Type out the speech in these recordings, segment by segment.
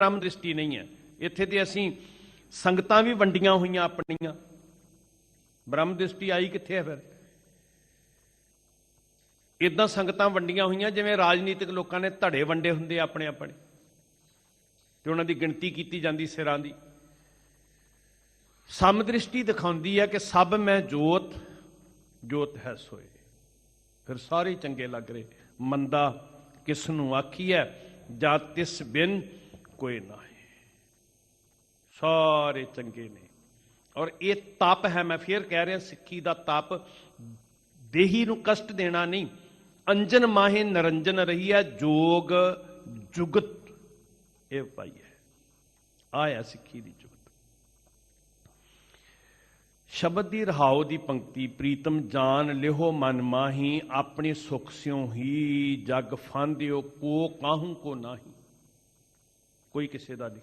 ਬ੍ਰਹਮ ਦ੍ਰਿਸ਼ਟੀ ਨਹੀਂ ਹੈ। ਇੱਥੇ ਤੇ ਅਸੀਂ ਸੰਗਤਾਂ ਵੀ ਵੰਡੀਆਂ ਹੋਈਆਂ ਆਪਣੀਆਂ। ਬ੍ਰਹਮ ਦ੍ਰਿਸ਼ਟੀ ਆਈ ਕਿੱਥੇ ਹੈ ਫਿਰ? ਇਦਾਂ ਸੰਗਤਾਂ ਵੰਡੀਆਂ ਹੋਈਆਂ ਜਿਵੇਂ ਰਾਜਨੀਤਿਕ ਲੋਕਾਂ ਨੇ ਧੜੇ ਵੰਡੇ ਹੁੰਦੇ ਆਪਣੇ ਆਪਣੇ। ਤੇ ਉਹਨਾਂ ਦੀ ਗਿਣਤੀ ਕੀਤੀ ਜਾਂਦੀ ਸਿਰਾਂ ਦੀ। ਸਮ ਦ੍ਰਿਸ਼ਟੀ ਦਿਖਾਉਂਦੀ ਹੈ ਕਿ ਸਭ ਮੈਂ ਜੋਤ ਜੋਤ ਹੈ ਸੋਏ। ਫਿਰ ਸਾਰੇ ਚੰਗੇ ਲੱਗ ਰਹੇ। ਮੰਦਾ ਕਿਸ ਨੂੰ ਆਖੀ ਹੈ ਜਾਂ ਤਿਸ ਬਿਨ ਕੋਈ ਨਾਹੀ। ਸਾਰੇ ਚੰਗੇ ਨੇ। ਔਰ ਇਹ ਤਪ ਹੈ, ਮੈਂ ਫੇਰ ਕਹਿ ਰਿਹਾ, ਸਿੱਖੀ ਦਾ ਤਪ ਦੇਹੀ ਨੂੰ ਕਸ਼ਟ ਦੇਣਾ ਨਹੀਂ। ਅੰਜਨ ਮਾਹੇ ਨਰੰਜਨ ਰਹੀ ਹੈ, ਜੋਗ ਜੁਗਤ। ਇਹ ਪਾਈ ਹੈ। ਆਇਆ ਸਿੱਖੀ ਦੀ ਜੁਗਤ। ਸ਼ਬਦ ਦੀ ਰਹਾਉ ਦੀ ਪੰਕਤੀ, ਪ੍ਰੀਤਮ ਜਾਨ ਲਿਹੋ ਮਨ ਮਾਹੀ, ਆਪਣੇ ਸੁਖ ਸਿਉ ਹੀ ਜਗ ਫਾਂਦਿਓ, ਕੋ ਕਾਹੂ ਕੋ ਨਾਹੀ। ਕੋਈ ਕਿਸੇ ਦਾ ਨਹੀਂ।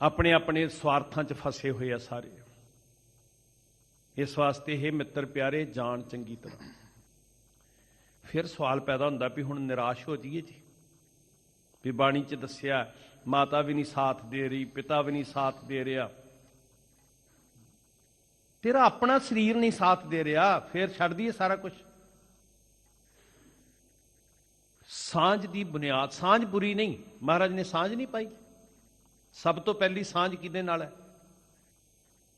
ਆਪਣੇ ਆਪਣੇ ਸਵਾਰਥਾਂ 'ਚ ਫਸੇ ਹੋਏ ਆ ਸਾਰੇ। ਇਸ ਵਾਸਤੇ ਇਹ ਮਿੱਤਰ ਪਿਆਰੇ ਜਾਣ ਚੰਗੀ ਤਰ੍ਹਾਂ। ਫਿਰ ਸਵਾਲ ਪੈਦਾ ਹੁੰਦਾ ਵੀ ਹੁਣ ਨਿਰਾਸ਼ ਹੋ ਜਾਈਏ ਜੀ। ਵੀ ਬਾਣੀ 'ਚ ਦੱਸਿਆ, ਮਾਤਾ ਵੀ ਨਹੀਂ ਸਾਥ ਦੇ ਰਹੀ, ਪਿਤਾ ਵੀ ਨਹੀਂ ਸਾਥ ਦੇ ਰਿਹਾ। ਤੇਰਾ ਆਪਣਾ ਸਰੀਰ ਨਹੀਂ ਸਾਥ ਦੇ ਰਿਹਾ, ਫਿਰ ਛੱਡ ਦਈਏ ਸਾਰਾ ਕੁਝ ਸਾਂਝ ਦੀ ਬੁਨਿਆਦ, ਸਾਂਝ ਬੁਰੀ ਨਹੀਂ, ਮਹਾਰਾਜ ਨੇ ਸਾਂਝ ਨਹੀਂ ਪਾਈ। ਸਭ ਤੋਂ ਪਹਿਲੀ ਸਾਂਝ ਕਿਹਦੇ ਨਾਲ ਹੈ?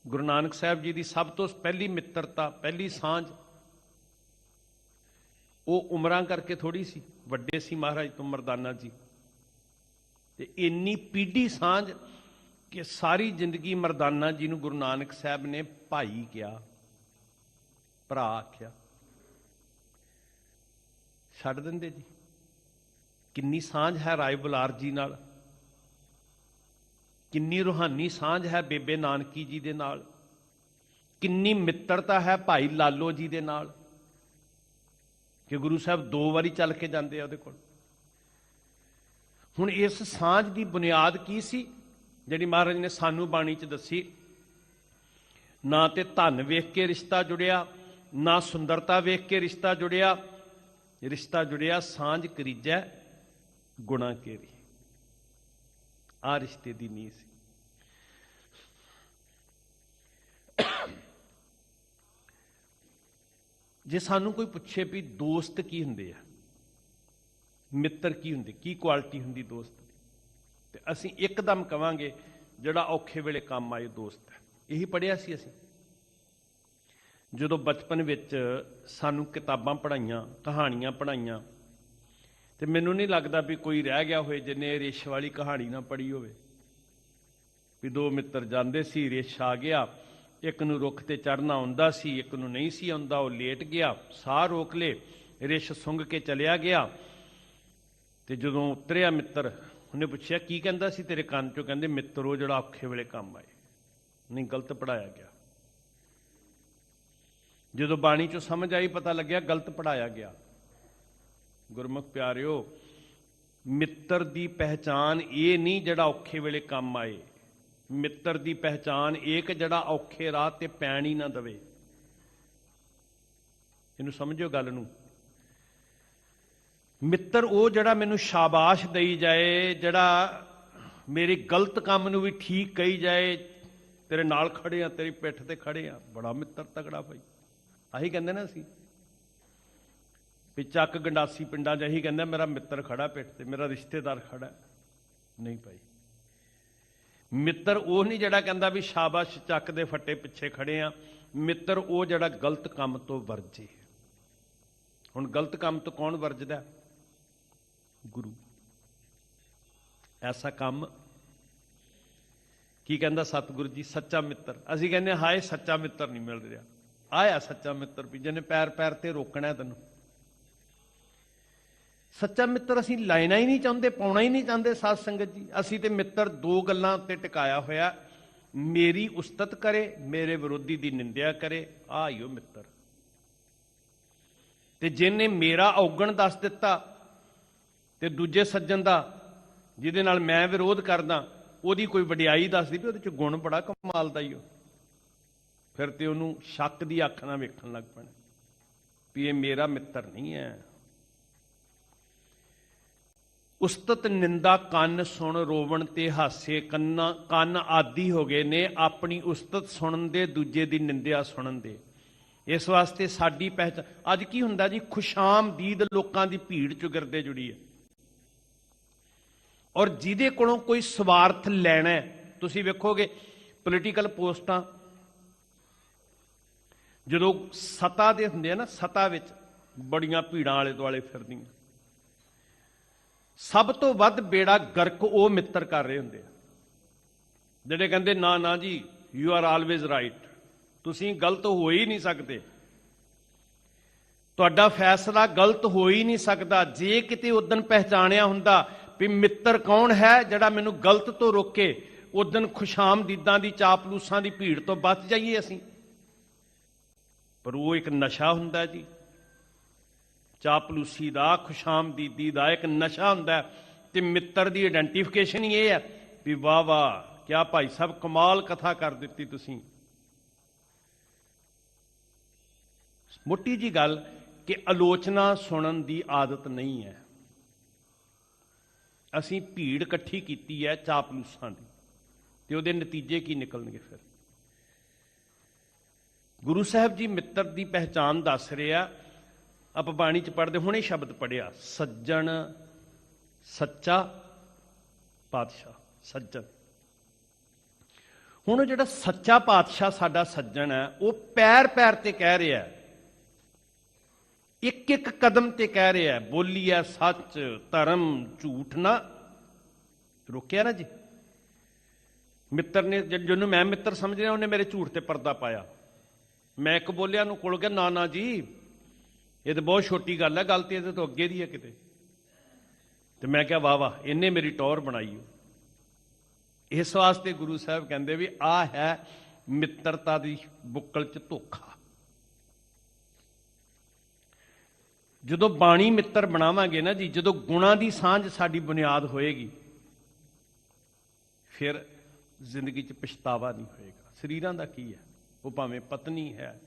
ਗੁਰੂ ਨਾਨਕ ਸਾਹਿਬ ਜੀ ਦੀ ਸਭ ਤੋਂ ਪਹਿਲੀ ਮਿੱਤਰਤਾ, ਪਹਿਲੀ ਸਾਂਝ। ਉਹ ਉਮਰਾਂ ਕਰਕੇ ਥੋੜੀ ਸੀ, ਵੱਡੇ ਸੀ ਮਹਾਰਾਜ ਤੋਂ ਮਰਦਾਨਾ ਜੀ। ਤੇ ਇੰਨੀ ਪੀੜੀ ਸਾਂਝ ਕਿ ਸਾਰੀ ਜ਼ਿੰਦਗੀ ਮਰਦਾਨਾ ਜੀ ਨੂੰ ਗੁਰੂ ਨਾਨਕ ਸਾਹਿਬ ਨੇ ਭਾਈ ਕਿਹਾ, ਭਰਾ ਆਖਿਆ। ਛੱਡ ਦਿੰਦੇ ਜੀ। ਕਿੰਨੀ ਸਾਂਝ ਹੈ ਰਾਏ ਬੁਲਾਰ ਜੀ ਨਾਲ? ਕਿੰਨੀ ਰੂਹਾਨੀ ਸਾਂਝ ਹੈ ਬੇਬੇ ਨਾਨਕੀ ਜੀ ਦੇ ਨਾਲ? ਕਿੰਨੀ ਮਿੱਤਰਤਾ ਹੈ ਭਾਈ ਲਾਲੋ ਜੀ ਦੇ ਨਾਲ? ਕਿ ਗੁਰੂ ਸਾਹਿਬ ਦੋ ਵਾਰੀ ਚੱਲ ਕੇ ਜਾਂਦੇ ਆ ਉਹਦੇ ਕੋਲ। ਹੁਣ ਇਸ ਸਾਂਝ ਦੀ ਬੁਨਿਆਦ ਕੀ ਸੀ? ਜਿਹੜੀ ਮਹਾਰਾਜ ਨੇ ਸਾਨੂੰ ਬਾਣੀ 'ਚ ਦੱਸੀ। ਨਾ ਤੇ ਧਨ ਵੇਖ ਕੇ ਰਿਸ਼ਤਾ ਜੁੜਿਆ, ਨਾ ਸੁੰਦਰਤਾ ਵੇਖ ਕੇ ਰਿਸ਼ਤਾ ਜੁੜਿਆ। ਰਿਸ਼ਤਾ ਜੁੜਿਆ, ਸਾਂਝ ਕਰੀਜੈ। ਗੁਣਾ ਕੇਰੀ। ਆ ਰਿਸ਼ਤੇ ਦੀ ਨੀਂਹ ਸੀ। ਜੇ ਸਾਨੂੰ ਕੋਈ ਪੁੱਛੇ ਵੀ ਦੋਸਤ ਕੀ ਹੁੰਦੇ ਆ, ਮਿੱਤਰ ਕੀ ਹੁੰਦੇ, ਕੀ ਕੁਆਲਿਟੀ ਹੁੰਦੀ ਦੋਸਤ ਦੀ, ਤੇ ਅਸੀਂ ਇੱਕਦਮ ਕਵਾਂਗੇ, ਜਿਹੜਾ ਔਖੇ ਵੇਲੇ ਕੰਮ ਆਏ ਦੋਸਤ ਹੈ। ਇਹੀ ਪੜਿਆ ਸੀ ਅਸੀਂ। ਜਦੋਂ ਬਚਪਨ ਵਿੱਚ ਸਾਨੂੰ ਕਿਤਾਬਾਂ ਪੜਾਈਆਂ ਕਹਾਣੀਆਂ ਪੜਾਈਆਂ ਤੇ ਮੈਨੂੰ ਨਹੀਂ ਲੱਗਦਾ ਵੀ ਕੋਈ ਰਹਿ ਗਿਆ ਹੋਵੇ ਜਿਹਨੇ ਰੇਸ਼ ਵਾਲੀ ਕਹਾਣੀ ਨਾ ਪੜ੍ਹੀ ਹੋਵੇ। ਵੀ ਦੋ ਮਿੱਤਰ ਜਾਂਦੇ ਸੀ, ਰੇਸ਼ ਆ ਗਿਆ। ਇੱਕ ਨੂੰ ਰੁੱਖ ਤੇ ਚੜਨਾ ਆਉਂਦਾ ਸੀ, ਇੱਕ ਨੂੰ ਨਹੀਂ ਸੀ ਆਉਂਦਾ, ਉਹ ਲੇਟ ਗਿਆ। ਸਾਹ ਰੋਕ ਲੇ, ਰਿਸ਼ ਸੁੰਘ ਕੇ ਚਲਿਆ ਗਿਆ। ਤੇ ਜਦੋਂ ਉਤਰਿਆ ਮਿੱਤਰ, ਉਹਨੇ ਪੁੱਛਿਆ, ਕੀ ਕਹਿੰਦਾ ਸੀ ਤੇਰੇ ਕੰਨ ਚੋਂ? ਕਹਿੰਦੇ, ਮਿੱਤਰ, ਉਹ ਜਿਹੜਾ ਔਖੇ ਵੇਲੇ ਕੰਮ ਆਏ। ਨਹੀਂ ਗਲਤ ਪੜਾਇਆ ਗਿਆ। ਜਦੋਂ ਬਾਣੀ ਚੋਂ ਸਮਝ ਆਈ, ਪਤਾ ਲੱਗਿਆ ਗਲਤ ਪੜਾਇਆ ਗਿਆ। ਗੁਰਮੁਖ ਪਿਆਰਿਓ, ਮਿੱਤਰ ਦੀ ਪਹਿਚਾਨ ਇਹ ਨਹੀਂ ਜਿਹੜਾ ਔਖੇ ਵੇਲੇ ਕੰਮ ਆਏ। ਮਿੱਤਰ ਦੀ ਪਹਿਚਾਨ ਇਹ ਕਿ ਜਿਹੜਾ ਔਖੇ ਰਾਹ ਤੇ ਪੈਣ ਹੀ ਨਾ ਦਵੇ। ਇਹਨੂੰ ਸਮਝਿਓ ਗੱਲ ਨੂੰ। ਮਿੱਤਰ ਉਹ ਜਿਹੜਾ ਮੈਨੂੰ ਸ਼ਾਬਾਸ਼ ਦੇਈ ਜਾਏ, ਜਿਹੜਾ ਮੇਰੇ ਗਲਤ ਕੰਮ ਨੂੰ ਵੀ ਠੀਕ ਕਹੀ ਜਾਏ, ਤੇਰੇ ਨਾਲ ਖੜੇ ਆ, ਤੇਰੀ ਪਿੱਠ ਤੇ ਖੜੇ ਆ। ਬੜਾ ਮਿੱਤਰ ਤਗੜਾ ਭਾਈ। ਆਹੀ ਕਹਿੰਦੇ ਨਾ ਅਸੀਂ। ਵੀ ਚੱਕ ਗੰਡਾਸੀ ਪਿੰਡਾਂ 'ਚ ਇਹੀ ਕਹਿੰਦਾ, ਮੇਰਾ ਮਿੱਤਰ ਖੜਾ ਪਿੱਠ ਤੇ, ਮੇਰਾ ਰਿਸ਼ਤੇਦਾਰ ਖੜਾ। ਨਹੀਂ ਭਾਈ। ਮਿੱਤਰ ਉਹ ਨਹੀਂ ਜਿਹੜਾ ਕਹਿੰਦਾ ਵੀ ਸ਼ਾਬਾਸ਼ ਚੱਕ ਦੇ ਫੱਟੇ ਪਿੱਛੇ ਖੜੇ ਆ। ਮਿੱਤਰ ਉਹ ਜਿਹੜਾ ਗਲਤ ਕੰਮ ਤੋਂ ਵਰਜੇ ਹੁਣ ਗਲਤ ਕੰਮ ਤੋਂ ਕੌਣ ਵਰਜਦਾ? ਗੁਰੂ। ਐਸਾ ਕੰਮ ਕੀ ਕਹਿੰਦਾ ਸਤਿਗੁਰੂ ਜੀ? ਸੱਚਾ ਮਿੱਤਰ। ਅਸੀਂ ਕਹਿੰਦੇ ਹਾਏ, ਸੱਚਾ ਮਿੱਤਰ ਨਹੀਂ ਮਿਲ ਰਿਹਾ। ਆਇਆ ਸੱਚਾ ਮਿੱਤਰ ਵੀ, ਜਿਹਨੇ ਪੈਰ ਪੈਰ ਤੇ ਰੋਕਣਾ ਤੈਨੂੰ। ਸੱਚਾ ਮਿੱਤਰ ਅਸੀਂ ਲੈਣਾ ਹੀ ਨਹੀਂ ਚਾਹੁੰਦੇ, ਪਾਉਣਾ ਹੀ ਨਹੀਂ ਚਾਹੁੰਦੇ ਸਾਧ ਸੰਗਤ ਜੀ। ਅਸੀਂ ਤੇ ਮਿੱਤਰ ਦੋ ਗੱਲਾਂ ਤੇ ਟਿਕਾਇਆ ਹੋਇਆ। ਮੇਰੀ ਉਸਤਤ ਕਰੇ, ਮੇਰੇ ਵਿਰੋਧੀ ਦੀ ਨਿੰਦਿਆ ਕਰੇ, ਆਇਓ ਮਿੱਤਰ। ਤੇ ਜਿਹਨੇ ਮੇਰਾ ਔਗਣ ਦੱਸ ਦਿੱਤਾ ਤੇ ਦੂਜੇ ਸੱਜਣ ਦਾ, ਜਿਹਦੇ ਨਾਲ ਮੈਂ ਵਿਰੋਧ ਕਰਦਾ, ਉਹਦੀ ਕੋਈ ਵਡਿਆਈ ਦੱਸਦੀ ਵੀ ਉਹਦੇ ਚ ਗੁਣ ਬੜਾ ਕਮਾਲ ਦਾ ਹੀ ਉਹ ਫਿਰ ਤੇ ਉਹਨੂੰ ਸ਼ੱਕ ਦੀ ਅੱਖ ਨਾਲ ਵੇਖਣ ਲੱਗ ਪੈਣਾ ਵੀ ਇਹ ਮੇਰਾ ਮਿੱਤਰ ਨਹੀਂ ਹੈ। ਉਸਤਤ ਨਿੰਦਾ ਕੰਨ ਸੁਣ ਰੋਵਣ ਤੇ ਹਾਸੇ ਕੰਨਾਂ, ਕੰਨ ਆਦੀ ਹੋ ਗਏ ਨੇ ਆਪਣੀ ਉਸਤਤ ਸੁਣਨ ਦੇ, ਦੂਜੇ ਦੀ ਨਿੰਦਿਆ ਸੁਣਨ ਦੇ। ਇਸ ਵਾਸਤੇ ਸਾਡੀ ਪਹਿਚਾਨ ਅੱਜ ਕੀ ਹੁੰਦਾ ਜੀ? ਖੁਸ਼ਾਮਦੀਦ ਲੋਕਾਂ ਦੀ ਭੀੜ ਚੁਗਰਦੇ ਜੁੜੀ ਹੈ। ਔਰ ਜਿਹਦੇ ਕੋਲੋਂ ਕੋਈ ਸਵਾਰਥ ਲੈਣਾ ਤੁਸੀਂ ਵੇਖੋਗੇ ਪੋਲੀਟੀਕਲ ਪੋਸਟਾਂ, ਜਦੋਂ ਸਤਾ ਦੇ ਹੁੰਦੇ ਆ ਨਾ, ਸਤਾ ਵਿੱਚ ਬੜੀਆਂ ਭੀੜਾਂ ਆਲੇ ਦੁਆਲੇ ਫਿਰਦੀਆਂ। ਸਭ ਤੋਂ ਵੱਧ ਬੇੜਾ ਗਰਕ ਉਹ ਮਿੱਤਰ ਕਰ ਰਹੇ ਹੁੰਦੇ ਆ। ਜਿਹੜੇ ਕਹਿੰਦੇ, ਨਾ ਨਾ ਜੀ ਯੂ ਆਰ ਆਲਵੇਜ਼ ਰਾਈਟ ਤੁਸੀਂ ਗਲਤ ਹੋ ਹੀ ਨਹੀਂ ਸਕਦੇ। ਤੁਹਾਡਾ ਫੈਸਲਾ ਗਲਤ ਹੋ ਹੀ ਨਹੀਂ ਸਕਦਾ। ਜੇ ਕਿਤੇ ਉਦਣ ਪਹਿਚਾਣਿਆ ਹੁੰਦਾ ਵੀ ਮਿੱਤਰ ਕੌਣ ਹੈ ਜਿਹੜਾ ਮੈਨੂੰ ਗਲਤ ਤੋਂ ਰੋਕੇ ਉਦਣ ਖੁਸ਼ਾਮਦੀਦਾਂ ਦੀ, ਚਾਪਲੂਸਾਂ ਦੀ ਭੀੜ ਤੋਂ ਬਚ ਜਾਈਏ ਅਸੀਂ? ਪਰ ਉਹ ਇੱਕ ਨਸ਼ਾ ਹੁੰਦਾ ਜੀ। ਚਾਪਲੂਸੀ ਦਾ ਖੁਸ਼ਾਮਦੀਦੀ ਦਾ ਇੱਕ ਨਸ਼ਾ ਹੁੰਦਾ ਹੈ ਤੇ ਮਿੱਤਰ ਦੀ ਆਇਡੈਂਟੀਫਿਕੇਸ਼ਨ ਹੀ ਇਹ ਹੈ ਵੀ ਵਾਹ ਵਾਹ, ਕਿਆ ਭਾਈ ਸਾਹਿਬ ਕਮਾਲ ਕਥਾ ਕਰ ਦਿੱਤੀ ਤੁਸੀਂ। ਮੋਟੀ ਜੀ ਗੱਲ ਕਿ ਆਲੋਚਨਾ ਸੁਣਨ ਦੀ ਆਦਤ ਨਹੀਂ ਹੈ। ਅਸੀਂ ਭੀੜ ਇਕੱਠੀ ਕੀਤੀ ਹੈ ਚਾਪਲੂਸਾਂ ਦੀ, ਤੇ ਉਹਦੇ ਨਤੀਜੇ ਕੀ ਨਿਕਲਣਗੇ ਫਿਰ? ਗੁਰੂ ਸਾਹਿਬ ਜੀ ਮਿੱਤਰ ਦੀ ਪਹਿਚਾਨ ਦੱਸ ਰਿਹਾ ਆਪਾਂ ਬਾਣੀ ਚ ਪੜਦੇ ਹੁਣੇ ਸ਼ਬਦ ਪੜਿਆ ਸੱਜਣ, ਸੱਚਾ ਪਾਤਸ਼ਾਹ, ਸੱਜਣ। ਹੁਣ ਜਿਹੜਾ ਸੱਚਾ ਪਾਤਸ਼ਾਹ ਸਾਡਾ ਸੱਜਣ ਹੈ, ਉਹ ਪੈਰ ਪੈਰ ਤੇ ਕਹਿ ਰਿਹਾ ਹੈ। ਇੱਕ ਇੱਕ ਕਦਮ ਤੇ ਕਹਿ ਰਿਹਾ ਹੈ ਬੋਲੀ ਹੈ ਸੱਚ, ਧਰਮ ਝੂਠ ਨਾ। ਰੋਕਿਆ ਨਾ ਜੀ? ਮਿੱਤਰ ਨੇ ਜਿਹਨੂੰ ਮੈਂ ਮਿੱਤਰ ਸਮਝ ਰਿਹਾ, ਉਹਨੇ ਮੇਰੇ ਝੂਠ ਤੇ ਪਰਦਾ ਪਾਇਆ। ਮੈਂ ਇੱਕ ਬੋਲਿਆ ਨੂੰ ਕੋਲ ਗਿਆ, ਨਾ ਨਾ ਜੀ ਇਹ ਤਾਂ ਬਹੁਤ ਛੋਟੀ ਗੱਲ ਹੈ ਗੱਲ ਤੇ ਇਹਦੇ ਤੋਂ ਅੱਗੇ ਦੀ ਹੈ ਕਿਤੇ। ਤੇ ਮੈਂ ਕਿਹਾ, ਵਾਹ ਵਾਹ, ਇਹਨੇ ਮੇਰੀ ਟੌਰ ਬਣਾਈ ਓ। ਇਸ ਵਾਸਤੇ ਗੁਰੂ ਸਾਹਿਬ ਕਹਿੰਦੇ ਵੀ ਆ ਹੈ ਮਿੱਤਰਤਾ ਦੀ ਬੁੱਕਲ ਚ ਧੋਖਾ। ਜਦੋਂ ਬਾਣੀ ਮਿੱਤਰ ਬਣਾਵਾਂਗੇ ਨਾ ਜੀ, ਜਦੋਂ ਗੁਣਾਂ ਦੀ ਸਾਂਝ ਸਾਡੀ ਬੁਨਿਆਦ ਹੋਏਗੀ, ਫਿਰ ਜ਼ਿੰਦਗੀ 'ਚ ਪਛਤਾਵਾ ਨਹੀਂ ਹੋਏਗਾ। ਸਰੀਰਾਂ ਦਾ ਕੀ ਹੈ? ਉਹ ਭਾਵੇਂ ਪਤਨੀ ਹੈ,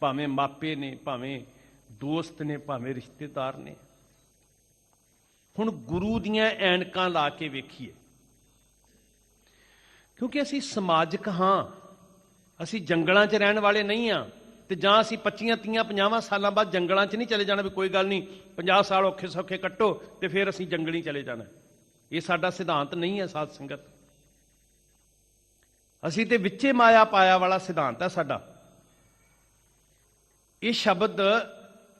ਭਾਵੇਂ ਮਾਪੇ ਨੇ, ਭਾਵੇਂ ਦੋਸਤ ਨੇ ਭਾਵੇਂ ਰਿਸ਼ਤੇਦਾਰ ਨੇ। ਹੁਣ ਗੁਰੂ ਦੀਆਂ ਐਨਕਾਂ ਲਾ ਕੇ ਵੇਖੀਏ। ਕਿਉਂਕਿ ਅਸੀਂ ਸਮਾਜਿਕ ਹਾਂ। ਅਸੀਂ ਜੰਗਲਾਂ 'ਚ ਰਹਿਣ ਵਾਲੇ ਨਹੀਂ ਆ ਤੇ ਜਾਂ ਅਸੀਂ 25 30 50 ਸਾਲਾਂ ਬਾਅਦ ਜੰਗਲਾਂ 'ਚ ਨਹੀਂ ਚਲੇ ਜਾਣਾ ਵੀ ਕੋਈ ਗੱਲ ਨਹੀਂ 50 ਸਾਲ ਔਖੇ ਸੌਖੇ ਕੱਟੋ ਤੇ ਫਿਰ ਅਸੀਂ ਜੰਗਲੀ ਚਲੇ ਜਾਣਾ। ਇਹ ਸਾਡਾ ਸਿਧਾਂਤ ਨਹੀਂ ਹੈ ਸਾਧ ਸੰਗਤ। ਅਸੀਂ ਤੇ ਵਿੱਚੇ ਮਾਇਆ ਪਾਇਆ ਵਾਲਾ ਸਿਧਾਂਤ ਹੈ ਸਾਡਾ। ਇਹ ਸ਼ਬਦ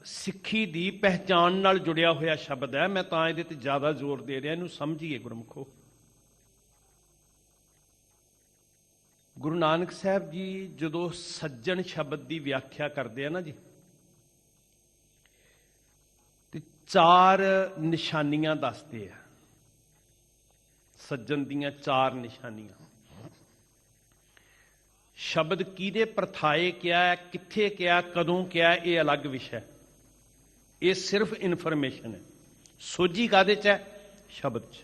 ਸਿੱਖੀ ਦੀ ਪਹਿਚਾਨ ਨਾਲ ਜੁੜਿਆ ਹੋਇਆ ਸ਼ਬਦ ਹੈ। ਮੈਂ ਤਾਂ ਇਹਦੇ ਤੇ ਜ਼ਿਆਦਾ ਜ਼ੋਰ ਦੇ ਰਿਹਾ, ਇਹਨੂੰ ਸਮਝੀਏ ਗੁਰਮਖੋ। ਗੁਰੂ ਨਾਨਕ ਸਾਹਿਬ ਜੀ ਜਦੋਂ ਸੱਜਣ ਸ਼ਬਦ ਦੀ ਵਿਆਖਿਆ ਕਰਦੇ ਆ ਨਾ ਜੀ, ਤੇ ਚਾਰ ਨਿਸ਼ਾਨੀਆਂ ਦੱਸਦੇ ਆ। ਸੱਜਣ ਦੀਆਂ ਚਾਰ ਨਿਸ਼ਾਨੀਆਂ। ਸ਼ਬਦ ਕਿਹਦੇ ਪ੍ਰਥਾਏ ਕਿਹਾ, ਕਿੱਥੇ ਕਿਹਾ, ਕਦੋਂ ਕਿਹਾ, ਇਹ ਅਲੱਗ ਵਿਸ਼ਾ ਹੈ। ਇਹ ਸਿਰਫ ਇਨਫੋਰਮੇਸ਼ਨ ਹੈ। ਸੋਝੀ ਕਾਦੇ ਚ ਹੈ? ਸ਼ਬਦ ਚ।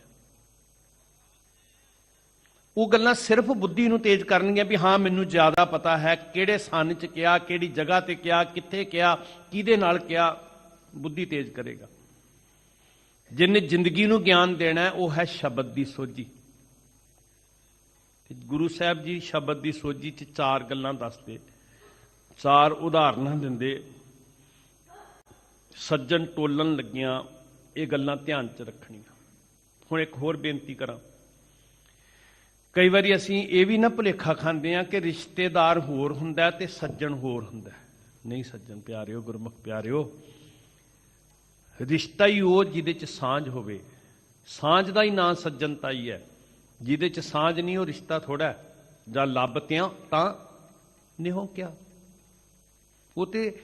ਉਹ ਗੱਲਾਂ ਸਿਰਫ ਬੁੱਧੀ ਨੂੰ ਤੇਜ਼ ਕਰਨਗੀਆਂ ਵੀ ਹਾਂ, ਮੈਨੂੰ ਜ਼ਿਆਦਾ ਪਤਾ ਹੈ ਕਿਹੜੇ ਸਥਾਨ 'ਚ ਕਿਹਾ, ਕਿਹੜੀ ਜਗ੍ਹਾ ਤੇ ਕਿਹਾ, ਕਿੱਥੇ ਕਿਹਾ, ਕਿਹਦੇ ਨਾਲ ਕਿਹਾ, ਬੁੱਧੀ ਤੇਜ਼ ਕਰੇਗਾ। ਜਿਨੇ ਜ਼ਿੰਦਗੀ ਨੂੰ ਗਿਆਨ ਦੇਣਾ ਉਹ ਹੈ ਸ਼ਬਦ ਦੀ ਸੋਝੀ। ਗੁਰੂ ਸਾਹਿਬ ਜੀ ਸ਼ਬਦ ਦੀ ਸੋਝੀ 'ਚ ਚਾਰ ਗੱਲਾਂ ਦੱਸਦੇ। ਚਾਰ ਉਦਾਹਰਨਾਂ ਦਿੰਦੇ। ਸੱਜਣ ਟੋਲਣ ਲੱਗਿਆਂ, ਇਹ ਗੱਲਾਂ ਧਿਆਨ 'ਚ ਰੱਖਣੀਆਂ। ਹੁਣ ਇੱਕ ਹੋਰ ਬੇਨਤੀ ਕਰਾਂ। ਕਈ ਵਾਰੀ ਅਸੀਂ ਇਹ ਵੀ ਨਾ ਭੁਲੇਖਾ ਖਾਂਦੇ ਆ ਕਿ ਰਿਸ਼ਤੇਦਾਰ ਹੋਰ ਹੁੰਦਾ ਹੈ ਤੇ ਸੱਜਣ ਹੋਰ ਹੁੰਦਾ। ਨਹੀਂ ਸੱਜਣ, ਪਿਆਰਿਓ, ਗੁਰਮੁਖ ਪਿਆਰਿਓ, ਰਿਸ਼ਤਾ ਹੀ ਉਹ ਜਿਹਦੇ ਚ ਸਾਂਝ ਹੋਵੇ। ਸਾਂਝ ਦਾ ਹੀ ਨਾਂ ਸੱਜਣਤਾ ਹੀ ਹੈ। ਜਿਹਦੇ ਚ ਸਾਂਝ ਨਹੀਂ, ਉਹ ਰਿਸ਼ਤਾ ਥੋੜਾ ਜਾਂ ਲੱਭ ਤਿਆਂ ਤਾਂ ਨਿਹੋ ਕਿਆ। ਉਹ ਤੇ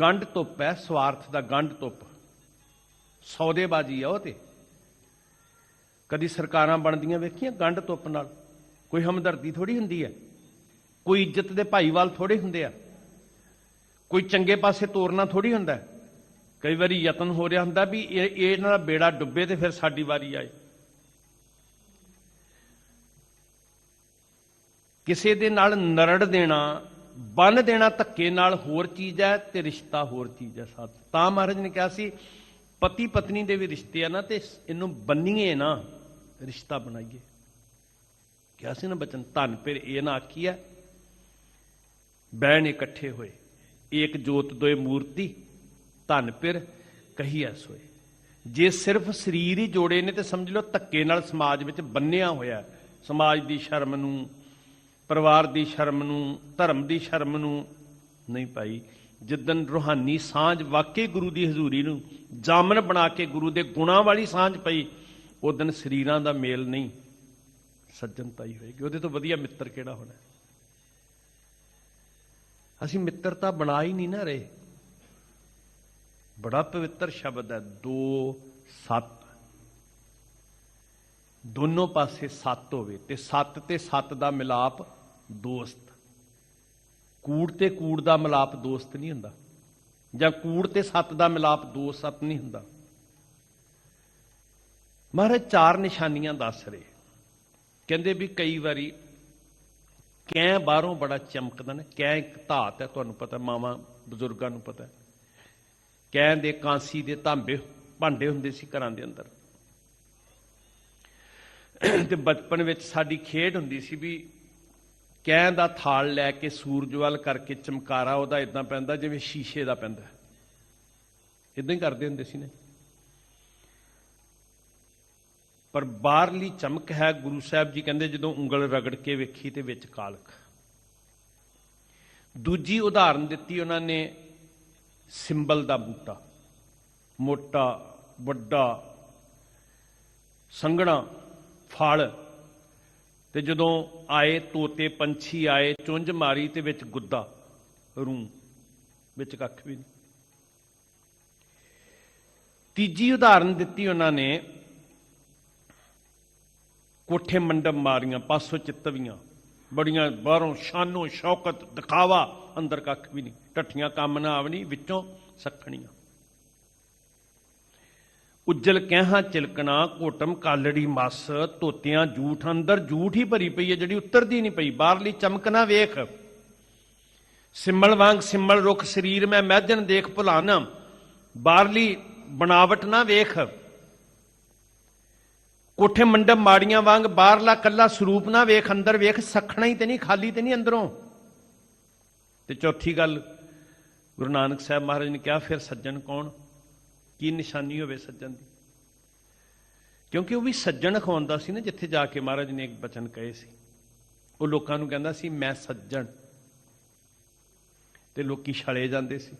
ਗੰਢ ਧੁੱਪ ਹੈ, ਸਵਾਰਥ ਦਾ ਗੰਢ ਧੁੱਪ। ਸੌਦੇਬਾਜ਼ੀ ਆ ਉਹ ਤੇ। ਕਦੀ ਸਰਕਾਰਾਂ ਬਣਦੀਆਂ ਵੇਖੀਆਂ ਗੰਢ ਧੁੱਪ ਨਾਲ। ਕੋਈ ਹਮਦਰਦੀ ਥੋੜੀ ਹੁੰਦੀ ਹੈ। ਕੋਈ ਇੱਜ਼ਤ ਦੇ ਭਾਈਵਾਲ ਥੋੜੇ ਹੁੰਦੇ ਆ। ਕੋਈ ਚੰਗੇ ਪਾਸੇ ਤੋਰਨਾ ਥੋੜੀ ਹੁੰਦਾ ਕਈ ਵਾਰੀ ਯਤਨ ਹੋ ਰਿਹਾ ਹੁੰਦਾ ਵੀ ਇਹ ਇਹ ਇਹਨਾਂ ਦਾ ਬੇੜਾ ਡੁੱਬੇ ਤੇ ਫਿਰ ਸਾਡੀ ਵਾਰੀ ਆਏ। ਕਿਸੇ ਦੇ ਨਾਲ ਨਰੜ ਦੇਣਾ ਬੰਨ ਦੇਣਾ ਧੱਕੇ ਨਾਲ ਹੋਰ ਚੀਜ਼ ਹੈ ਤੇ ਰਿਸ਼ਤਾ ਹੋਰ ਚੀਜ਼ ਹੈ ਸਾਥ। ਤਾਂ ਮਹਾਰਾਜ ਨੇ ਕਿਹਾ ਸੀ, ਪਤੀ ਪਤਨੀ ਦੇ ਵੀ ਰਿਸ਼ਤੇ ਆ ਨਾ ਤੇ ਇਹਨੂੰ ਬੰਨੀਏ ਨਾ, ਰਿਸ਼ਤਾ ਬਣਾਈਏ। ਕਿਹਾ ਸੀ ਨਾ ਬਚਨ, ਧਨ ਫਿਰ ਇਹ ਨਾ ਆਖੀਆ ਬਹਿਣ ਇਕੱਠੇ ਹੋਏ, ਏਕ ਜੋਤ ਦੋਏ ਮੂਰਤੀ, ਧਨ ਫਿਰ ਕਹੀਐ ਸੋਏ। ਜੇ ਸਿਰਫ ਸਰੀਰ ਹੀ ਜੋੜੇ ਨੇ ਤੇ ਸਮਝ ਲਓ ਧੱਕੇ ਨਾਲ ਸਮਾਜ ਵਿੱਚ ਬੰਨਿਆ ਹੋਇਆ, ਸਮਾਜ ਦੀ ਸ਼ਰਮ ਨੂੰ ਪਰਿਵਾਰ ਦੀ ਸ਼ਰਮ ਨੂੰ, ਧਰਮ ਦੀ ਸ਼ਰਮ ਨੂੰ ਨਹੀਂ ਪਾਈ। ਜਿੱਦਨ ਰੂਹਾਨੀ ਸਾਂਝ ਵਾਕਈ ਗੁਰੂ ਦੀ ਹਜ਼ੂਰੀ ਨੂੰ ਜਾਮਨ ਬਣਾ ਕੇ ਗੁਰੂ ਦੇ ਗੁਣਾਂ ਵਾਲੀ ਸਾਂਝ ਪਈ, ਉਹ ਦਿਨ ਸਰੀਰਾਂ ਦਾ ਮੇਲ ਨਹੀਂ ਸੱਜਣਤਾ ਹੀ ਹੋਏਗੀ। ਉਹਦੇ ਤੋਂ ਵਧੀਆ ਮਿੱਤਰ ਕਿਹੜਾ ਹੋਣਾ? ਅਸੀਂ ਮਿੱਤਰਤਾ ਬਣਾ ਹੀ ਨਹੀਂ ਨਾ ਰਹੇ। ਬੜਾ ਪਵਿੱਤਰ ਸ਼ਬਦ ਹੈ 2 7 ਦੋਨੋਂ ਪਾਸੇ ਸੱਤ ਹੋਵੇ ਤੇ ਸੱਤ ਤੇ ਸੱਤ ਦਾ ਮਿਲਾਪ ਦੋਸਤ। ਕੂੜ ਤੇ ਕੂੜ ਦਾ ਮਿਲਾਪ ਦੋਸਤ ਨਹੀਂ ਹੁੰਦਾ। ਜਾਂ ਕੂੜ ਤੇ ਸੱਤ ਦਾ ਮਿਲਾਪ ਦੋਸਤ ਸੱਤ ਨਹੀਂ ਹੁੰਦਾ। ਮਹਾਰਾਜ ਚਾਰ ਨਿਸ਼ਾਨੀਆਂ ਦੱਸ ਰਹੇ। ਕਹਿੰਦੇ ਵੀ ਕਈ ਵਾਰੀ ਕੈ ਬਾਹਰੋਂ ਬੜਾ ਚਮਕਦਾ ਨਾ, ਕੈ ਇੱਕ ਧਾਤ ਹੈ ਤੁਹਾਨੂੰ ਪਤਾ, ਮਾਵਾ ਬਜ਼ੁਰਗਾਂ ਨੂੰ ਪਤਾ ਕੈ ਦੇ ਕਾਂਸੀ ਦੇ ਧਾਂਬੇ ਭਾਂਡੇ ਹੁੰਦੇ ਸੀ ਘਰਾਂ ਦੇ ਅੰਦਰ। ਤੇ ਬਚਪਨ ਵਿੱਚ ਸਾਡੀ ਖੇਡ ਹੁੰਦੀ ਸੀ ਵੀ ਕਹਿ ਦਾ ਥਾਲ ਲੈ ਕੇ ਸੂਰਜ ਵੱਲ ਕਰਕੇ ਚਮਕਾਰਾ ਉਹਦਾ ਇਦਾਂ ਪੈਂਦਾ ਜਿਵੇਂ ਸ਼ੀਸ਼ੇ ਦਾ ਪੈਂਦਾ। ਇਦਾਂ ਹੀ ਕਰਦੇ ਹੁੰਦੇ ਸੀ ਨੇ। ਪਰ ਬਾਹਰਲੀ ਚਮਕ ਹੈ, ਗੁਰੂ ਸਾਹਿਬ ਜੀ ਕਹਿੰਦੇ ਜਦੋਂ ਉਂਗਲ ਰਗੜ ਕੇ ਵੇਖੀ ਤੇ ਵਿੱਚ ਕਾਲਖ। ਦੂਜੀ ਉਦਾਹਰਨ ਦਿੱਤੀ ਉਹਨਾਂ ਨੇ ਸਿੰਬਲ ਦਾ ਬੂਟਾ। ਮੋਟਾ, ਵੱਡਾ, ਸੰਘਣਾ, ਫਲ। ਤੇ ਜਦੋਂ ਆਏ ਤੋਤੇ ਪੰਛੀ ਆਏ, ਚੁੰਝ ਮਾਰੀ ਤੇ ਵਿੱਚ ਗੁੱਦਾ, ਰੂ, ਵਿੱਚ ਕੱਖ ਵੀ ਨਹੀਂ। ਤੀਜੀ ਉਦਾਹਰਨ ਦਿੱਤੀ ਉਹਨਾਂ ਨੇ, ਕੋਠੇ ਮੰਡਪ ਮਾਰੀਆਂ, ਪਾਸੋਂ ਚਿੱਤਵੀਆਂ ਬੜੀਆਂ ਬਾਹਰੋਂ ਸ਼ਾਨੋ ਸ਼ੌਕਤ, ਦਿਖਾਵਾ, ਅੰਦਰ ਕੱਖ ਵੀ ਨਹੀਂ, ਟੱਠੀਆਂ ਕੰਮ ਨਾ ਆਵਣੀ, ਵਿੱਚੋਂ ਸੱਖਣੀਆਂ। ਉੱਜਲ ਕਹਿਹਾਂ ਚਿਲਕਣਾ ਕੋਟਮ ਕਾਲੜੀ ਮਸ ਤੋਤਿਆਂ ਝੂਠ ਅੰਦਰ ਝੂਠ ਹੀ ਭਰੀ ਪਈ ਹੈ, ਜਿਹੜੀ ਉਤਰਦੀ ਨਹੀਂ ਪਈ। ਬਾਹਰਲੀ ਚਮਕ ਨਾ ਵੇਖ। ਸਿਮਲ ਵਾਂਗ ਸਿਮਲ ਰੁਖ ਸਰੀਰ ਮੈਂ ਮਹਿਜਨ ਦੇਖ ਭੁਲਾਨਾ। ਬਾਹਰਲੀ ਬਣਾਵਟ ਨਾ ਵੇਖ। ਕੋਠੇ ਮੰਡਪ ਮਾੜੀਆਂ ਵਾਂਗ ਬਾਹਰਲਾ ਕੱਲਾ ਸਰੂਪ ਨਾ ਵੇਖ। ਅੰਦਰ ਵੇਖ, ਸਖਣਾ ਹੀ ਤੇ ਨਹੀਂ, ਖਾਲੀ ਤੇ ਨਹੀਂ ਅੰਦਰੋਂ। ਤੇ ਚੌਥੀ ਗੱਲ, ਗੁਰੂ ਨਾਨਕ ਸਾਹਿਬ ਮਹਾਰਾਜ ਨੇ ਕਿਹਾ, ਫਿਰ ਸੱਜਣ ਕੌਣ? ਕੀ ਨਿਸ਼ਾਨੀ ਹੋਵੇ ਸੱਜਣ ਦੀ? ਕਿਉਂਕਿ ਉਹ ਵੀ ਸੱਜਣ ਖਵਾਉਂਦਾ ਸੀ ਨਾ, ਜਿੱਥੇ ਜਾ ਕੇ ਮਹਾਰਾਜ ਨੇ ਇੱਕ ਬਚਨ ਕਹੇ ਸੀ। ਉਹ ਲੋਕਾਂ ਨੂੰ ਕਹਿੰਦਾ ਸੀ, ਮੈਂ ਸੱਜਣ। ਤੇ ਲੋਕੀ ਛਲੇ ਜਾਂਦੇ ਸੀ।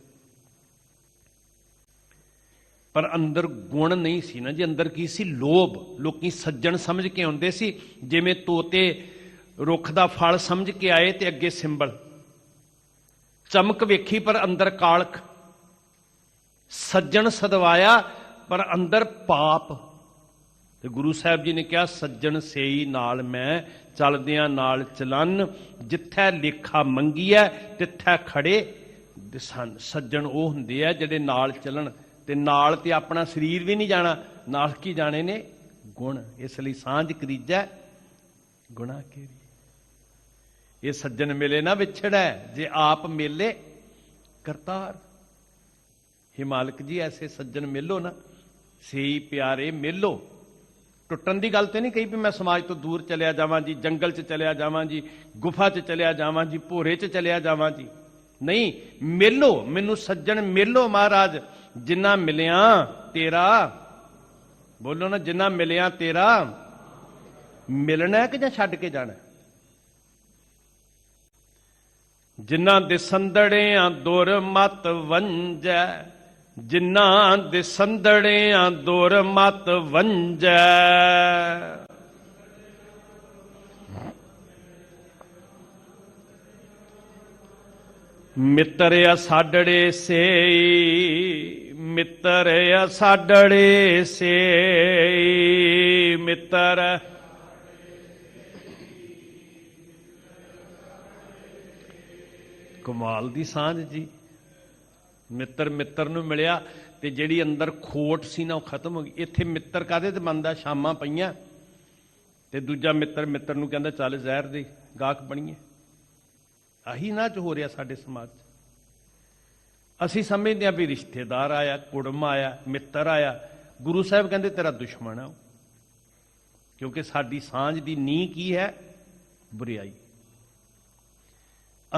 ਪਰ ਅੰਦਰ ਗੁਣ ਨਹੀਂ ਸੀ ਨਾ ਜੀ, ਅੰਦਰ ਕੀ ਸੀ? ਲੋਭ। ਲੋਕੀ ਸੱਜਣ ਸਮਝ ਕੇ ਆਉਂਦੇ ਸੀ, ਜਿਵੇਂ ਤੋਤੇ ਰੁੱਖ ਦਾ ਫਲ ਸਮਝ ਕੇ ਆਏ ਤੇ ਅੱਗੇ ਸਿੰਬਲ। ਚਮਕ ਵੇਖੀ ਪਰ ਅੰਦਰ ਕਾਲਖ। ਸੱਜਣ ਸਦਵਾਇਆ, ਪਰ ਅੰਦਰ ਪਾਪ। ਤੇ ਗੁਰੂ ਸਾਹਿਬ ਜੀ ਨੇ ਕਿਹਾ, ਸੱਜਣ ਸੇਈ ਨਾਲ ਮੈਂ, ਚਲਦਿਆਂ ਨਾਲ ਚਲਨ, ਜਿੱਥੈ ਲੇਖਾ ਮੰਗੀਐ, ਤਿੱਥੈ ਖੜੇ ਦਿਸਨ। ਸੱਜਣ ਉਹ ਹੁੰਦੇ ਆ ਜਿਹੜੇ ਨਾਲ ਚੱਲਣ, ਤੇ ਨਾਲ ਤੇ ਆਪਣਾ ਸਰੀਰ ਵੀ ਨਹੀਂ ਜਾਣਾ। ਨਾਲ ਕੀ ਜਾਣੇ ਨੇ? ਗੁਣ। ਇਸ ਲਈ ਸਾਂਝ ਕਰੀਜੈ, ਗੁਣਾ ਕੇਰੀ। ਇਹ ਸੱਜਣ ਮਿਲੇ ਨਾ ਵਿਛੜੈ, ਜੇ ਆਪ ਮੇਲੇ ਕਰਤਾਰ। हे ਮਾਲਕ ਜੀ, ਐਸੇ ਸੱਜਣ ਮਿਲੋ ਨਾ। ਸਹੀ ਪਿਆਰੇ ਮਿਲੋ। ਟੁੱਟਣ ਦੀ ਗੱਲ ਤੇ ਨਹੀਂ ਕਹੀ ਵੀ ਮੈਂ ਸਮਾਜ ਤੋਂ ਦੂਰ ਚਲਿਆ ਜਾਵਾਂ ਜੀ, ਜੰਗਲ 'ਚ ਚਲਿਆ ਜਾਵਾਂ ਜੀ, ਗੁਫਾ 'ਚ ਚਲਿਆ ਜਾਵਾਂ ਜੀ, ਭੋਰੇ 'ਚ ਚਲਿਆ ਜਾਵਾਂ ਜੀ। ਨਹੀਂ, ਮਿਲੋ, ਮੈਨੂੰ ਸੱਜਣ ਮਿਲੋ ਮਹਾਰਾਜ, ਜਿੰਨਾ ਮਿਲਿਆ ਤੇਰਾ। ਬੋਲੋ ਨਾ, ਜਿੰਨਾ ਮਿਲਿਆ ਤੇਰਾ। ਮਿਲਣਾ ਹੈ ਕਿ ਜਾਂ ਛੱਡ ਕੇ ਜਾਣਾ ਹੈ? ਜਿਨ੍ਹਾਂ ਦੇ ਸੰਦੜਿਆਂ ਦੁਰ ਮਤ ਵੰਜੈ ਜਿਨ੍ਹਾਂ ਦੇ ਸੰਦੜਿਆਂ ਦੁਰ ਮਤ ਵੰਜੈ। ਮਿੱਤਰ ਅਸਾਡੜੇ ਸੇਈ, ਮਿੱਤਰ ਅਸਾਡੜੇ ਸੇਈ, ਮਿੱਤਰ ਕਮਾਲ ਦੀ ਸਾਂਝ ਜੀ। ਮਿੱਤਰ ਮਿੱਤਰ ਨੂੰ ਮਿਲਿਆ ਤੇ ਜਿਹੜੀ ਅੰਦਰ ਖੋਟ ਸੀ ਨਾ ਉਹ ਖਤਮ ਹੋ ਗਈ। ਇੱਥੇ ਮਿੱਤਰ ਕਾਦੇ ਤੇ ਮੰਨਦਾ ਸ਼ਾਮਾਂ ਪਈਆਂ। ਤੇ ਦੂਜਾ ਮਿੱਤਰ ਮਿੱਤਰ ਨੂੰ ਕਹਿੰਦਾ, ਚੱਲ ਜ਼ਹਿਰ ਦੇ, ਗਾਹਕ ਬਣੀਏ। ਆਹੀ ਨਾਚ ਹੋ ਰਿਹਾ ਸਾਡੇ ਸਮਾਜ 'ਚ। ਅਸੀਂ ਸਮਝਦੇ ਹਾਂ ਵੀ ਰਿਸ਼ਤੇਦਾਰ ਆਇਆ, ਕੁੜਮ ਆਇਆ, ਮਿੱਤਰ ਆਇਆ। ਗੁਰੂ ਸਾਹਿਬ ਕਹਿੰਦੇ, ਤੇਰਾ ਦੁਸ਼ਮਣ ਆ ਉਹ। ਕਿਉਂਕਿ ਸਾਡੀ ਸਾਂਝ ਦੀ ਨੀਂਹ ਕੀ ਹੈ? ਬੁਰੀਾਈ।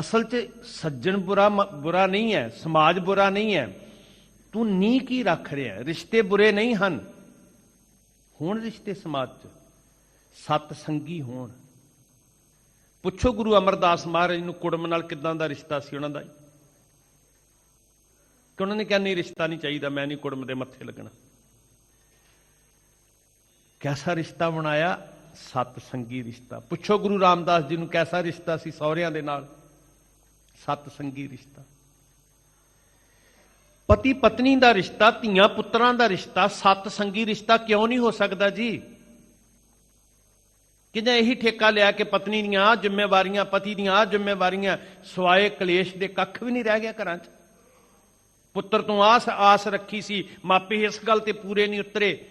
ਅਸਲ 'ਚ ਸੱਜਣ ਬੁਰਾ ਮ- ਬੁਰਾ ਨਹੀਂ ਹੈ, ਸਮਾਜ ਬੁਰਾ ਨਹੀਂ ਹੈ। ਤੂੰ ਨੀਂਹ ਕੀ ਰੱਖ ਰਿਹਾ ਰਿਸ਼ਤੇ ਬੁਰੇ ਨਹੀਂ ਹਨ। ਹੋਣ ਰਿਸ਼ਤੇ ਸਮਾਜ 'ਚ? ਸਤ ਸੰਗੀ ਹੋਣ। ਪੁੱਛੋ ਗੁਰੂ ਅਮਰਦਾਸ ਮਹਾਰਾਜ ਨੂੰ ਕੁੜਮ ਨਾਲ ਕਿਦਾਂ ਦਾ ਰਿਸ਼ਤਾ ਸੀ ਉਹਨਾਂ ਦਾ? ਕਿ ਉਹਨਾਂ ਨੇ ਕਿਹਾ, ਨਹੀਂ, ਰਿਸ਼ਤਾ ਨਹੀਂ ਚਾਹੀਦਾ, ਮੈਂ ਨਹੀਂ ਕੁੜਮ ਦੇ ਮੱਥੇ ਲੱਗਣਾ। ਕੈਸਾ ਰਿਸ਼ਤਾ ਬਣਾਇਆ? ਸਤ ਸੰਗੀ ਰਿਸ਼ਤਾ। ਪੁੱਛੋ ਗੁਰੂ ਰਾਮਦਾਸ ਜੀ ਨੂੰ ਕੈਸਾ ਰਿਸ਼ਤਾ ਸੀ ਸਹੁਰਿਆਂ ਦੇ ਨਾਲ? ਸਤ ਸੰਗੀ ਰਿਸ਼ਤਾ। ਪਤੀ ਪਤਨੀ ਦਾ ਰਿਸ਼ਤਾ, ਧੀਆਂ ਪੁੱਤਰਾਂ ਦਾ ਰਿਸ਼ਤਾ, ਸਤ ਸੰਗੀ ਰਿਸ਼ਤਾ ਕਿਉਂ ਨਹੀਂ ਹੋ ਸਕਦਾ ਜੀ? ਕਿ ਇਹੀ ਠੇਕਾ ਲਿਆ ਕਿ ਪਤਨੀ ਦੀਆਂ ਆਹ ਜ਼ਿੰਮੇਵਾਰੀਆਂ, ਪਤੀ ਦੀਆਂ ਆਹ ਜ਼ਿੰਮੇਵਾਰੀਆਂ ਸਵਾਏ ਕਲੇਸ਼ ਦੇ ਕੱਖ ਵੀ ਨਹੀਂ ਰਹਿ ਗਿਆ ਘਰਾਂ 'ਚ? ਪੁੱਤਰ ਤੋਂ ਆਸ ਆਸ ਰੱਖੀ ਸੀ, ਮਾਪੇ ਇਸ ਗੱਲ ਤੇ ਪੂਰੇ ਨਹੀਂ ਉਤਰੇ।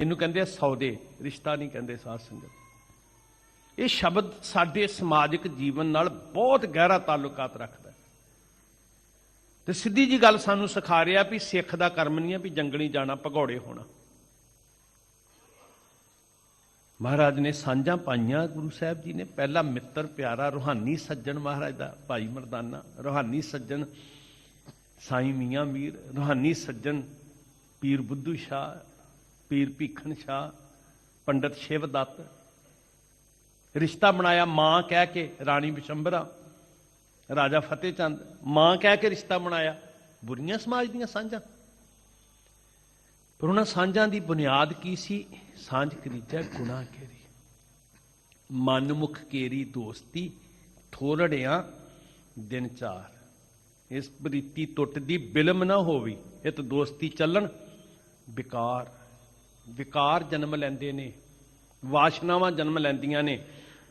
ਇਹਨੂੰ ਕਹਿੰਦੇ ਆ ਸੌਦੇ, ਰਿਸ਼ਤਾ ਨਹੀਂ ਕਹਿੰਦੇ ਸਾਧ ਸੰਗਤ। ਇਹ ਸ਼ਬਦ ਸਾਡੇ ਸਮਾਜਿਕ ਜੀਵਨ ਨਾਲ ਬਹੁਤ ਗਹਿਰਾ ਤਾਲੁਕਾਤ ਰੱਖਦਾ ਹੈ। ਤੇ ਸਿੱਧੀ ਜੀ ਗੱਲ ਸਾਨੂੰ ਸਿਖਾ ਰਿਹਾ ਵੀ ਸਿੱਖ ਦਾ ਕਰਮ ਨਹੀਂ ਹੈ ਵੀ ਜੰਗਲੀ ਜਾਣਾ, ਭਗੌੜੇ ਹੋਣਾ। ਮਹਾਰਾਜ ਨੇ ਸਾਂਝਾਂ ਪਾਈਆਂ, ਗੁਰੂ ਸਾਹਿਬ ਜੀ ਨੇ। ਪਹਿਲਾ ਮਿੱਤਰ, ਪਿਆਰਾ, ਰੋਹਾਨੀ ਸੱਜਣ ਮਹਾਰਾਜ ਦਾ, ਭਾਈ ਮਰਦਾਨਾ। ਰੋਹਾਨੀ ਸੱਜਣ ਸਾਈਂ ਮੀਆਂ ਮੀਰ ਰੋਹਾਨੀ ਸੱਜਣ ਪੀਰ ਬੁੱਧੂ ਸ਼ਾਹ, ਪੀਰ ਭੀਖਣ ਸ਼ਾਹ, ਪੰਡਤ ਸ਼ਿਵ ਦੱਤ ਰਿਸ਼ਤਾ ਬਣਾਇਆ ਮਾਂ ਕਹਿ ਕੇ ਰਾਣੀ ਬਿਸ਼ੰਬਰਾ, ਰਾਜਾ ਫਤਿਹ ਚੰਦ ਮਾਂ ਕਹਿ ਕੇ ਰਿਸ਼ਤਾ ਬਣਾਇਆ। ਬੁਰੀਆਂ ਸਮਾਜ ਦੀਆਂ ਸਾਂਝਾਂ। ਪਰ ਉਹਨਾਂ ਸਾਂਝਾਂ ਦੀ ਬੁਨਿਆਦ ਕੀ ਸੀ? ਸਾਂਝ ਕਰੀਜੈ ਗੁਨਾਹ ਕੇਰੀ ਮਨਮੁਖ ਕੇਰੀ ਦੋਸਤੀ ਥੋੜੜਿਆਂ ਦਿਨ ਚਾਰ। ਇਸ ਪ੍ਰੀਤੀ ਟੁੱਟਦੀ ਬਿਲਮ ਨਾ ਹੋਵੀ, ਇਹ ਤਾਂ ਦੋਸਤੀ ਚੱਲਣ। ਵਿਕਾਰ। ਵਿਕਾਰ ਜਨਮ ਲੈਂਦੇ ਨੇ, ਵਾਸ਼ਨਾਵਾਂ ਜਨਮ ਲੈਂਦੀਆਂ ਨੇ।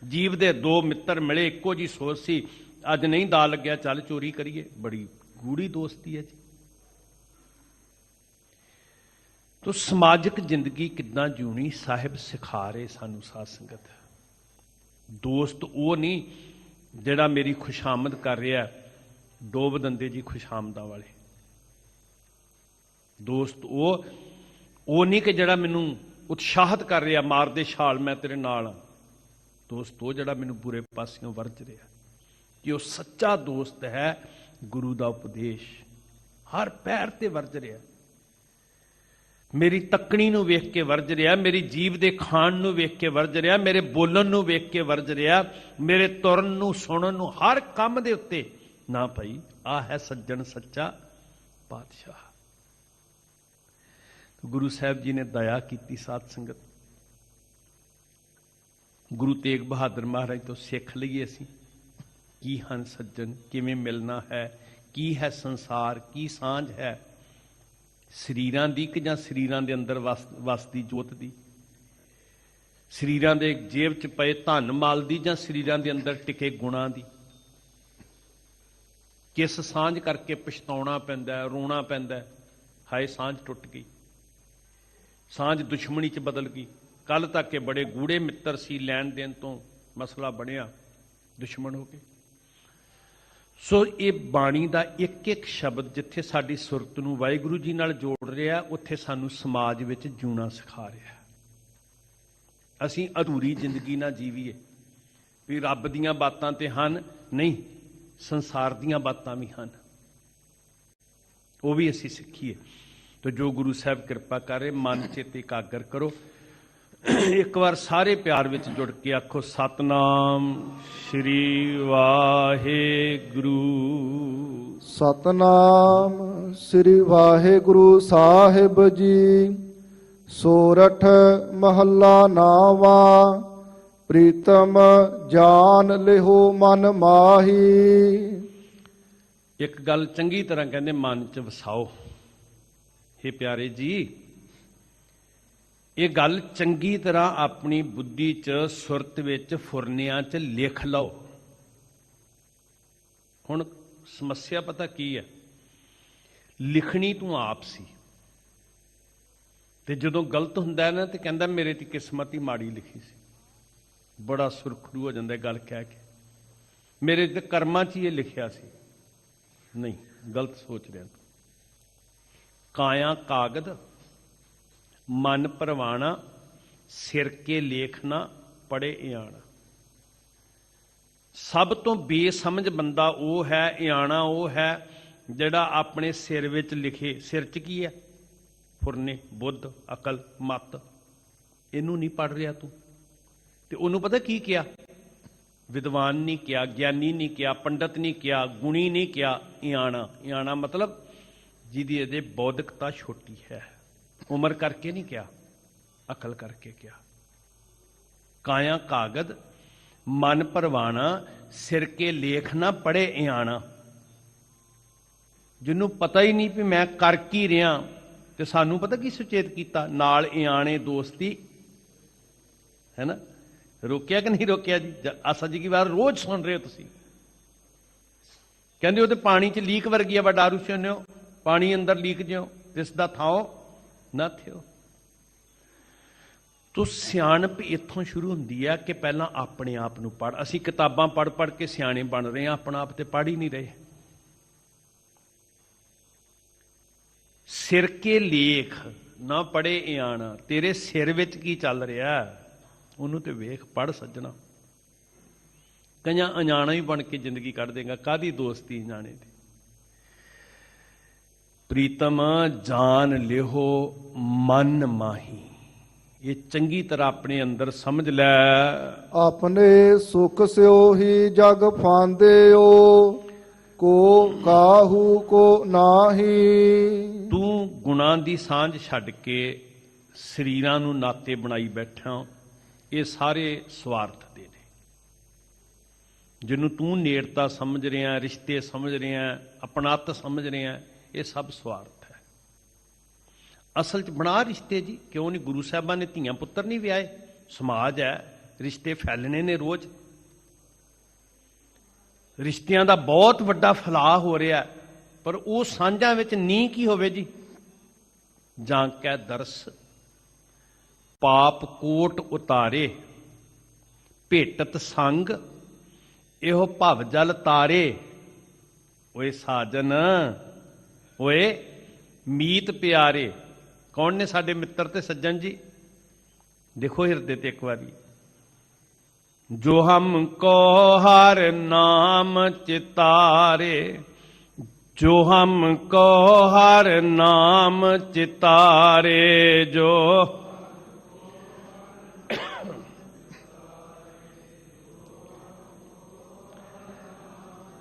ਜੀਵ ਦੇ ਦੋ ਮਿੱਤਰ ਮਿਲੇ, ਇੱਕੋ ਜੀ ਸੋਚ ਸੀ, ਅੱਜ ਨਹੀਂ ਦਾ ਲੱਗਿਆ, ਚੱਲ ਚੋਰੀ ਕਰੀਏ। ਬੜੀ ਗੂੜੀ ਦੋਸਤੀ ਹੈ ਜੀ। ਤੋ ਸਮਾਜਿਕ ਜ਼ਿੰਦਗੀ ਕਿੱਦਾਂ ਜਿਉਣੀ, ਸਾਹਿਬ ਸਿਖਾ ਰਹੇ ਸਾਨੂੰ ਸਾਧ ਸੰਗਤ। ਦੋਸਤ ਉਹ ਨਹੀਂ, ਜਿਹੜਾ ਮੇਰੀ ਖੁਸ਼ਾਮਦ ਕਰ ਰਿਹਾ ਡੋਬ ਦੰਦੇ ਜੀ ਖੁਸ਼ਾਮਦਾਂ ਵਾਲੇ। ਦੋਸਤ ਉਹ ਉਹ ਨਹੀਂ ਕਿ ਜਿਹੜਾ ਮੈਨੂੰ ਉਤਸ਼ਾਹਤ ਕਰ ਰਿਹਾ, ਮਾਰਦੇ ਛਾਲ ਮੈਂ ਤੇਰੇ ਨਾਲ ਹਾਂ ਦੋਸਤ, ਉਹ ਜਿਹੜਾ ਮੈਨੂੰ ਬੁਰੇ ਪਾਸਿਓਂ ਵਰਜ ਰਿਹਾ। ਕਿ ਉਹ ਸੱਚਾ ਦੋਸਤ ਹੈ, ਗੁਰੂ ਦਾ ਉਪਦੇਸ਼। ਹਰ ਪੈਰ ਤੇ ਵਰਜ ਰਿਹਾ। ਮੇਰੀ ਤੱਕਣੀ ਨੂੰ ਵੇਖ ਕੇ ਵਰਜ ਰਿਹਾ, ਮੇਰੀ ਜੀਵ ਦੇ ਖਾਣ ਨੂੰ ਵੇਖ ਕੇ ਵਰਜ ਰਿਹਾ, ਮੇਰੇ ਬੋਲਣ ਨੂੰ ਵੇਖ ਕੇ ਵਰਜ ਰਿਹਾ, ਮੇਰੇ ਤੁਰਨ ਨੂੰ, ਸੁਣਨ ਨੂੰ, ਹਰ ਕੰਮ ਦੇ ਉੱਤੇ। ਨਾ ਭਾਈ ਆ ਹੈ ਸੱਜਣ ਸੱਚਾ ਪਾਤਸ਼ਾਹ। ਗੁਰੂ ਸਾਹਿਬ ਜੀ ਨੇ ਦਇਆ ਕੀਤੀ ਸਾਧ ਸੰਗਤ। ਗੁਰੂ ਤੇਗ ਬਹਾਦਰ ਮਹਾਰਾਜ ਤੋਂ ਸਿੱਖ ਲਈਏ ਅਸੀਂ। ਕੀ ਹਨ ਸੱਜਣ? ਕਿਵੇਂ ਮਿਲਣਾ ਹੈ? ਕੀ ਹੈ ਸੰਸਾਰ? ਕੀ ਸਾਂਝ ਹੈ? ਸਰੀਰਾਂ ਦੀ ਕਿ ਜਾਂ ਸਰੀਰਾਂ ਦੇ ਅੰਦਰ ਵਸ- ਵਸਦੀ ਜੋਤ ਦੀ? ਸਰੀਰਾਂ ਦੇ ਜੇਬ 'ਚ ਪਏ ਧਨ ਮਾਲ ਦੀ ਜਾਂ ਸਰੀਰਾਂ ਦੇ ਅੰਦਰ ਟਿਕੇ ਗੁਣਾਂ ਦੀ? ਕਿਸ ਸਾਂਝ ਕਰਕੇ ਪਛਤਾਉਣਾ ਪੈਂਦਾ ਰੋਣਾ ਪੈਂਦਾ ਹਾਏ, ਸਾਂਝ ਟੁੱਟ ਗਈ। ਸਾਂਝ ਦੁਸ਼ਮਣੀ 'ਚ ਬਦਲ ਗਈ। ਕੱਲ ਤੱਕ ਇਹ ਬੜੇ ਗੂੜੇ ਮਿੱਤਰ ਸੀ ਲੈਣ ਦੇਣ ਤੋਂ ਮਸਲਾ ਬਣਿਆ, ਦੁਸ਼ਮਣ ਹੋ ਗਏ। ਸੋ ਇਹ ਬਾਣੀ ਦਾ ਇੱਕ ਇੱਕ ਸ਼ਬਦ ਜਿੱਥੇ ਸਾਡੀ ਸੁਰਤ ਨੂੰ ਵਾਹਿਗੁਰੂ ਜੀ ਨਾਲ ਜੋੜ ਰਿਹਾ, ਉੱਥੇ ਸਾਨੂੰ ਸਮਾਜ ਵਿੱਚ ਜਿਉਣਾ ਸਿਖਾ ਰਿਹਾ। ਅਸੀਂ ਅਧੂਰੀ ਜ਼ਿੰਦਗੀ ਨਾ ਜੀਵੀਏ, ਵੀ ਰੱਬ ਦੀਆਂ ਬਾਤਾਂ ਤੇ ਹਨ, ਨਹੀਂ, ਸੰਸਾਰ ਦੀਆਂ ਬਾਤਾਂ ਵੀ ਹਨ। ਉਹ ਵੀ ਅਸੀਂ ਸਿੱਖੀਏ। ਤੇ ਜੋ ਗੁਰੂ ਸਾਹਿਬ ਕਿਰਪਾ ਕਰੇ, ਮਨ ਚਿੱਤ ਇਕਾਗਰ ਕਰੋ। ਇੱਕ ਵਾਰ ਸਾਰੇ ਪਿਆਰ ਵਿੱਚ ਜੁੜ ਕੇ ਆਖੋ ਸਤਨਾਮ ਸ੍ਰੀ ਵਾਹਿਗੁਰੂ। ਸਤਨਾਮ ਸ੍ਰੀ ਵਾਹਿਗੁਰੂ ਸਾਹਿਬ ਜੀ। ਸੋਰਠ ਮਹੱਲਾ ਨਾਵਾ ਪ੍ਰੀਤਮ ਜਾਨ ਲਿਹੋ ਮਨ ਮਾਹੀ। ਇੱਕ ਗੱਲ ਚੰਗੀ ਤਰ੍ਹਾਂ ਕਹਿੰਦੇ ਮਨ 'ਚ ਵਸਾਓ। हे ਪਿਆਰੇ ਜੀ ਇਹ ਗੱਲ ਚੰਗੀ ਤਰ੍ਹਾਂ ਆਪਣੀ ਬੁੱਧੀ 'ਚ ਸੁਰਤ ਵਿੱਚ ਫੁਰਨਿਆਂ 'ਚ ਲਿਖ ਲਓ। ਹੁਣ ਸਮੱਸਿਆ ਪਤਾ ਕੀ ਹੈ? ਲਿਖਣੀ ਤੂੰ ਆਪ ਸੀ। ਤੇ ਜਦੋਂ ਗਲਤ ਹੁੰਦਾ ਹੈ ਨਾ, ਤੇ ਕਹਿੰਦਾ ਮੇਰੇ ਤੇ ਕਿਸਮਤ ਹੀ ਮਾੜੀ ਲਿਖੀ ਸੀ। ਬੜਾ ਸੁਰਖਰੂ ਹੋ ਜਾਂਦਾ ਗੱਲ ਕਹਿ ਕੇ। ਮੇਰੇ ਤੇ ਕਰਮਾਂ 'ਚ ਹੀ ਇਹ ਲਿਖਿਆ ਸੀ। ਨਹੀਂ, ਗਲਤ ਸੋਚ ਰਿਹਾ ਕਾਇਆ ਕਾਗਦ ਮਨ ਪਰਵਾਣਾ, ਸਿਰ ਕੇ ਲੇਖਣਾ, ਪੜੇ ਇਆਣਾ। ਸਭ ਤੋਂ ਬੇਸਮਝ ਬੰਦਾ ਉਹ ਹੈ, ਇਆਣਾ ਉਹ ਹੈ, ਜਿਹੜਾ ਆਪਣੇ ਸਿਰ ਵਿੱਚ ਲਿਖੇ, ਸਿਰ 'ਚ ਕੀ ਹੈ? ਫੁਰਨੇ, ਬੁੱਧ, ਅਕਲ, ਮਤ। ਇਹਨੂੰ ਨਹੀਂ ਪੜ ਰਿਹਾ ਤੂੰ। ਤੇ ਉਹਨੂੰ ਪਤਾ ਕੀ ਕਿਹਾ? ਵਿਦਵਾਨ ਨਹੀਂ ਕਿਹਾ, ਗਿਆਨੀ ਨਹੀਂ ਕਿਹਾ, ਪੰਡਤ ਨਹੀਂ ਕਿਹਾ, ਗੁਣੀ ਨਹੀਂ ਕਿਹਾ, ਇਆਣਾ। ਇਆਣਾ ਮਤਲਬ ਜਿਹਦੀ ਇਹਦੇ ਬੌਧਿਕਤਾ ਛੋਟੀ ਹੈ। ਉਮਰ ਕਰਕੇ ਨਹੀਂ ਕਿਹਾ, ਅਕਲ ਕਰਕੇ ਕਿਹਾ। ਕਾਇਆ ਕਾਗਦ, ਮਨ ਪਰਵਾਣਾ, ਸਿਰ ਕੇ ਲੇਖ ਨਾ ਪੜੇ ਇਆਣਾ। ਜਿਹਨੂੰ ਪਤਾ ਹੀ ਨਹੀਂ ਵੀ ਮੈਂ ਕਰ ਕੀ ਰਿਹਾ, ਤੇ ਸਾਨੂੰ ਪਤਾ ਕੀ ਸੁਚੇਤ ਕੀਤਾ? ਨਾਲ ਇਆਣੇ ਦੋਸਤੀ। ਹੈ ਨਾ? ਰੋਕਿਆ ਕਿ ਨਹੀਂ ਰੋਕਿਆ ਜੀ? ਆਸਾ ਜੀ ਕੀ ਵਾਰ ਰੋਜ਼ ਸੁਣ ਰਹੇ ਹੋ ਤੁਸੀਂ? ਕਹਿੰਦੇ ਉਹ ਤੇ ਪਾਣੀ 'ਚ ਲੀਕ ਵਰਗੀ ਆ ਵਡਾਰੂ ਸੁਣਿਓ ਪਾਣੀ ਅੰਦਰ ਲੀਕ ਜਿਓ ਤਿਸ ਦਾ ਥਾਓ। ਨਾ ਥਿਓ ਤੋ ਸਿਆਣਪ ਇੱਥੋਂ ਸ਼ੁਰੂ ਹੁੰਦੀ ਹੈ ਕਿ ਪਹਿਲਾਂ ਆਪਣੇ ਆਪ ਨੂੰ ਪੜ ਅਸੀਂ ਕਿਤਾਬਾਂ ਪੜ ਪੜ ਕੇ ਸਿਆਣੇ ਬਣ ਰਹੇ ਹਾਂ ਆਪਣਾ ਆਪ ਤੇ ਪੜ ਹੀ ਨਹੀਂ ਰਹੇ। ਸਿਰ ਕੇ ਲੇਖ ਨਾ ਪੜੇ ਇਆਣਾ, ਤੇਰੇ ਸਿਰ ਵਿੱਚ ਕੀ ਚੱਲ ਰਿਹਾ? ਉਹਨੂੰ ਤੇ ਵੇਖ ਪੜ ਸੱਜਣਾ। ਕਈਆਂ ਅਣਜਾਣਾ ਹੀ ਬਣ ਕੇ ਜ਼ਿੰਦਗੀ ਕੱਢ ਦੇਗਾ ਕਾਦੀ ਦੋਸਤੀ ਅਣਜਾਣੇ ਦੀ? ਪ੍ਰੀਤਮ ਜਾਨ ਲਿਹੋ ਮਨ ਮਾਹੀ। ਇਹ ਚੰਗੀ ਤਰ੍ਹਾਂ ਆਪਣੇ ਅੰਦਰ ਸਮਝ ਲੈ। ਆਪਣੇ ਸੁਖ ਸਿਓ ਹੀ ਜਗ ਫਾਂਦਿਓ ਕੋ ਕਾਹੂ ਕੋ ਨਾਹੀ। ਤੂੰ ਗੁਣਾਂ ਦੀ ਸਾਂਝ ਛੱਡ ਕੇ ਸਰੀਰਾਂ ਨੂੰ ਨਾਤੇ ਬਣਾਈ ਬੈਠਾ ਇਹ ਸਾਰੇ ਸਵਾਰਥ ਦੇ ਨੇ। ਜਿਹਨੂੰ ਤੂੰ ਨੇੜਤਾ ਸਮਝ ਰਿਹਾ ਰਿਸ਼ਤੇ ਸਮਝ ਰਿਹਾ ਆਪਣਾਤ ਸਮਝ ਰਿਹਾ ਇਹ ਸਭ ਸਵਾਰਥ ਹੈ। ਅਸਲ 'ਚ ਬਣਾ ਰਿਸ਼ਤੇ ਜੀ, ਕਿਉਂ ਨਹੀਂ? ਗੁਰੂ ਸਾਹਿਬਾਂ ਨੇ ਧੀਆਂ ਪੁੱਤਰ ਨਹੀਂ ਵਿਆਹੇ। ਸਮਾਜ ਹੈ, ਰਿਸ਼ਤੇ ਫੈਲਣੇ ਨੇ ਰੋਜ਼। ਰਿਸ਼ਤਿਆਂ ਦਾ ਬਹੁਤ ਵੱਡਾ ਫੈਲਾਅ ਹੋ ਰਿਹਾ ਪਰ ਉਹ ਸਾਂਝਾਂ ਵਿੱਚ ਨੀ ਕੀ ਹੋਵੇ ਜੀ? ਜਾਂ ਕੈ ਦਰਸ, ਪਾਪ ਕੋਟ ਉਤਾਰੇ, ਭੇਟਤ ਸੰਗ, ਇਹੋ ਭਵ ਜਲ ਤਾਰੇ। ਓਏ ਸਾਜਨ ਓਏ, ਮੀਤ ਪਿਆਰੇ, ਕੌਣ ਨੇ ਸਾਡੇ ਮਿੱਤਰ ਤੇ ਸੱਜਣ ਜੀ? ਦੇਖੋ ਹਿਰਦੇ ਤੇ ਇੱਕ ਵਾਰੀ। ਜੋ ਹਮ ਕੋ ਹਰ ਨਾਮ ਚਿਤਾਰੇ, ਜੋ ਹਮ ਕੋ ਹਰ ਨਾਮ ਚਿਤਾਰੇ, ਜੋ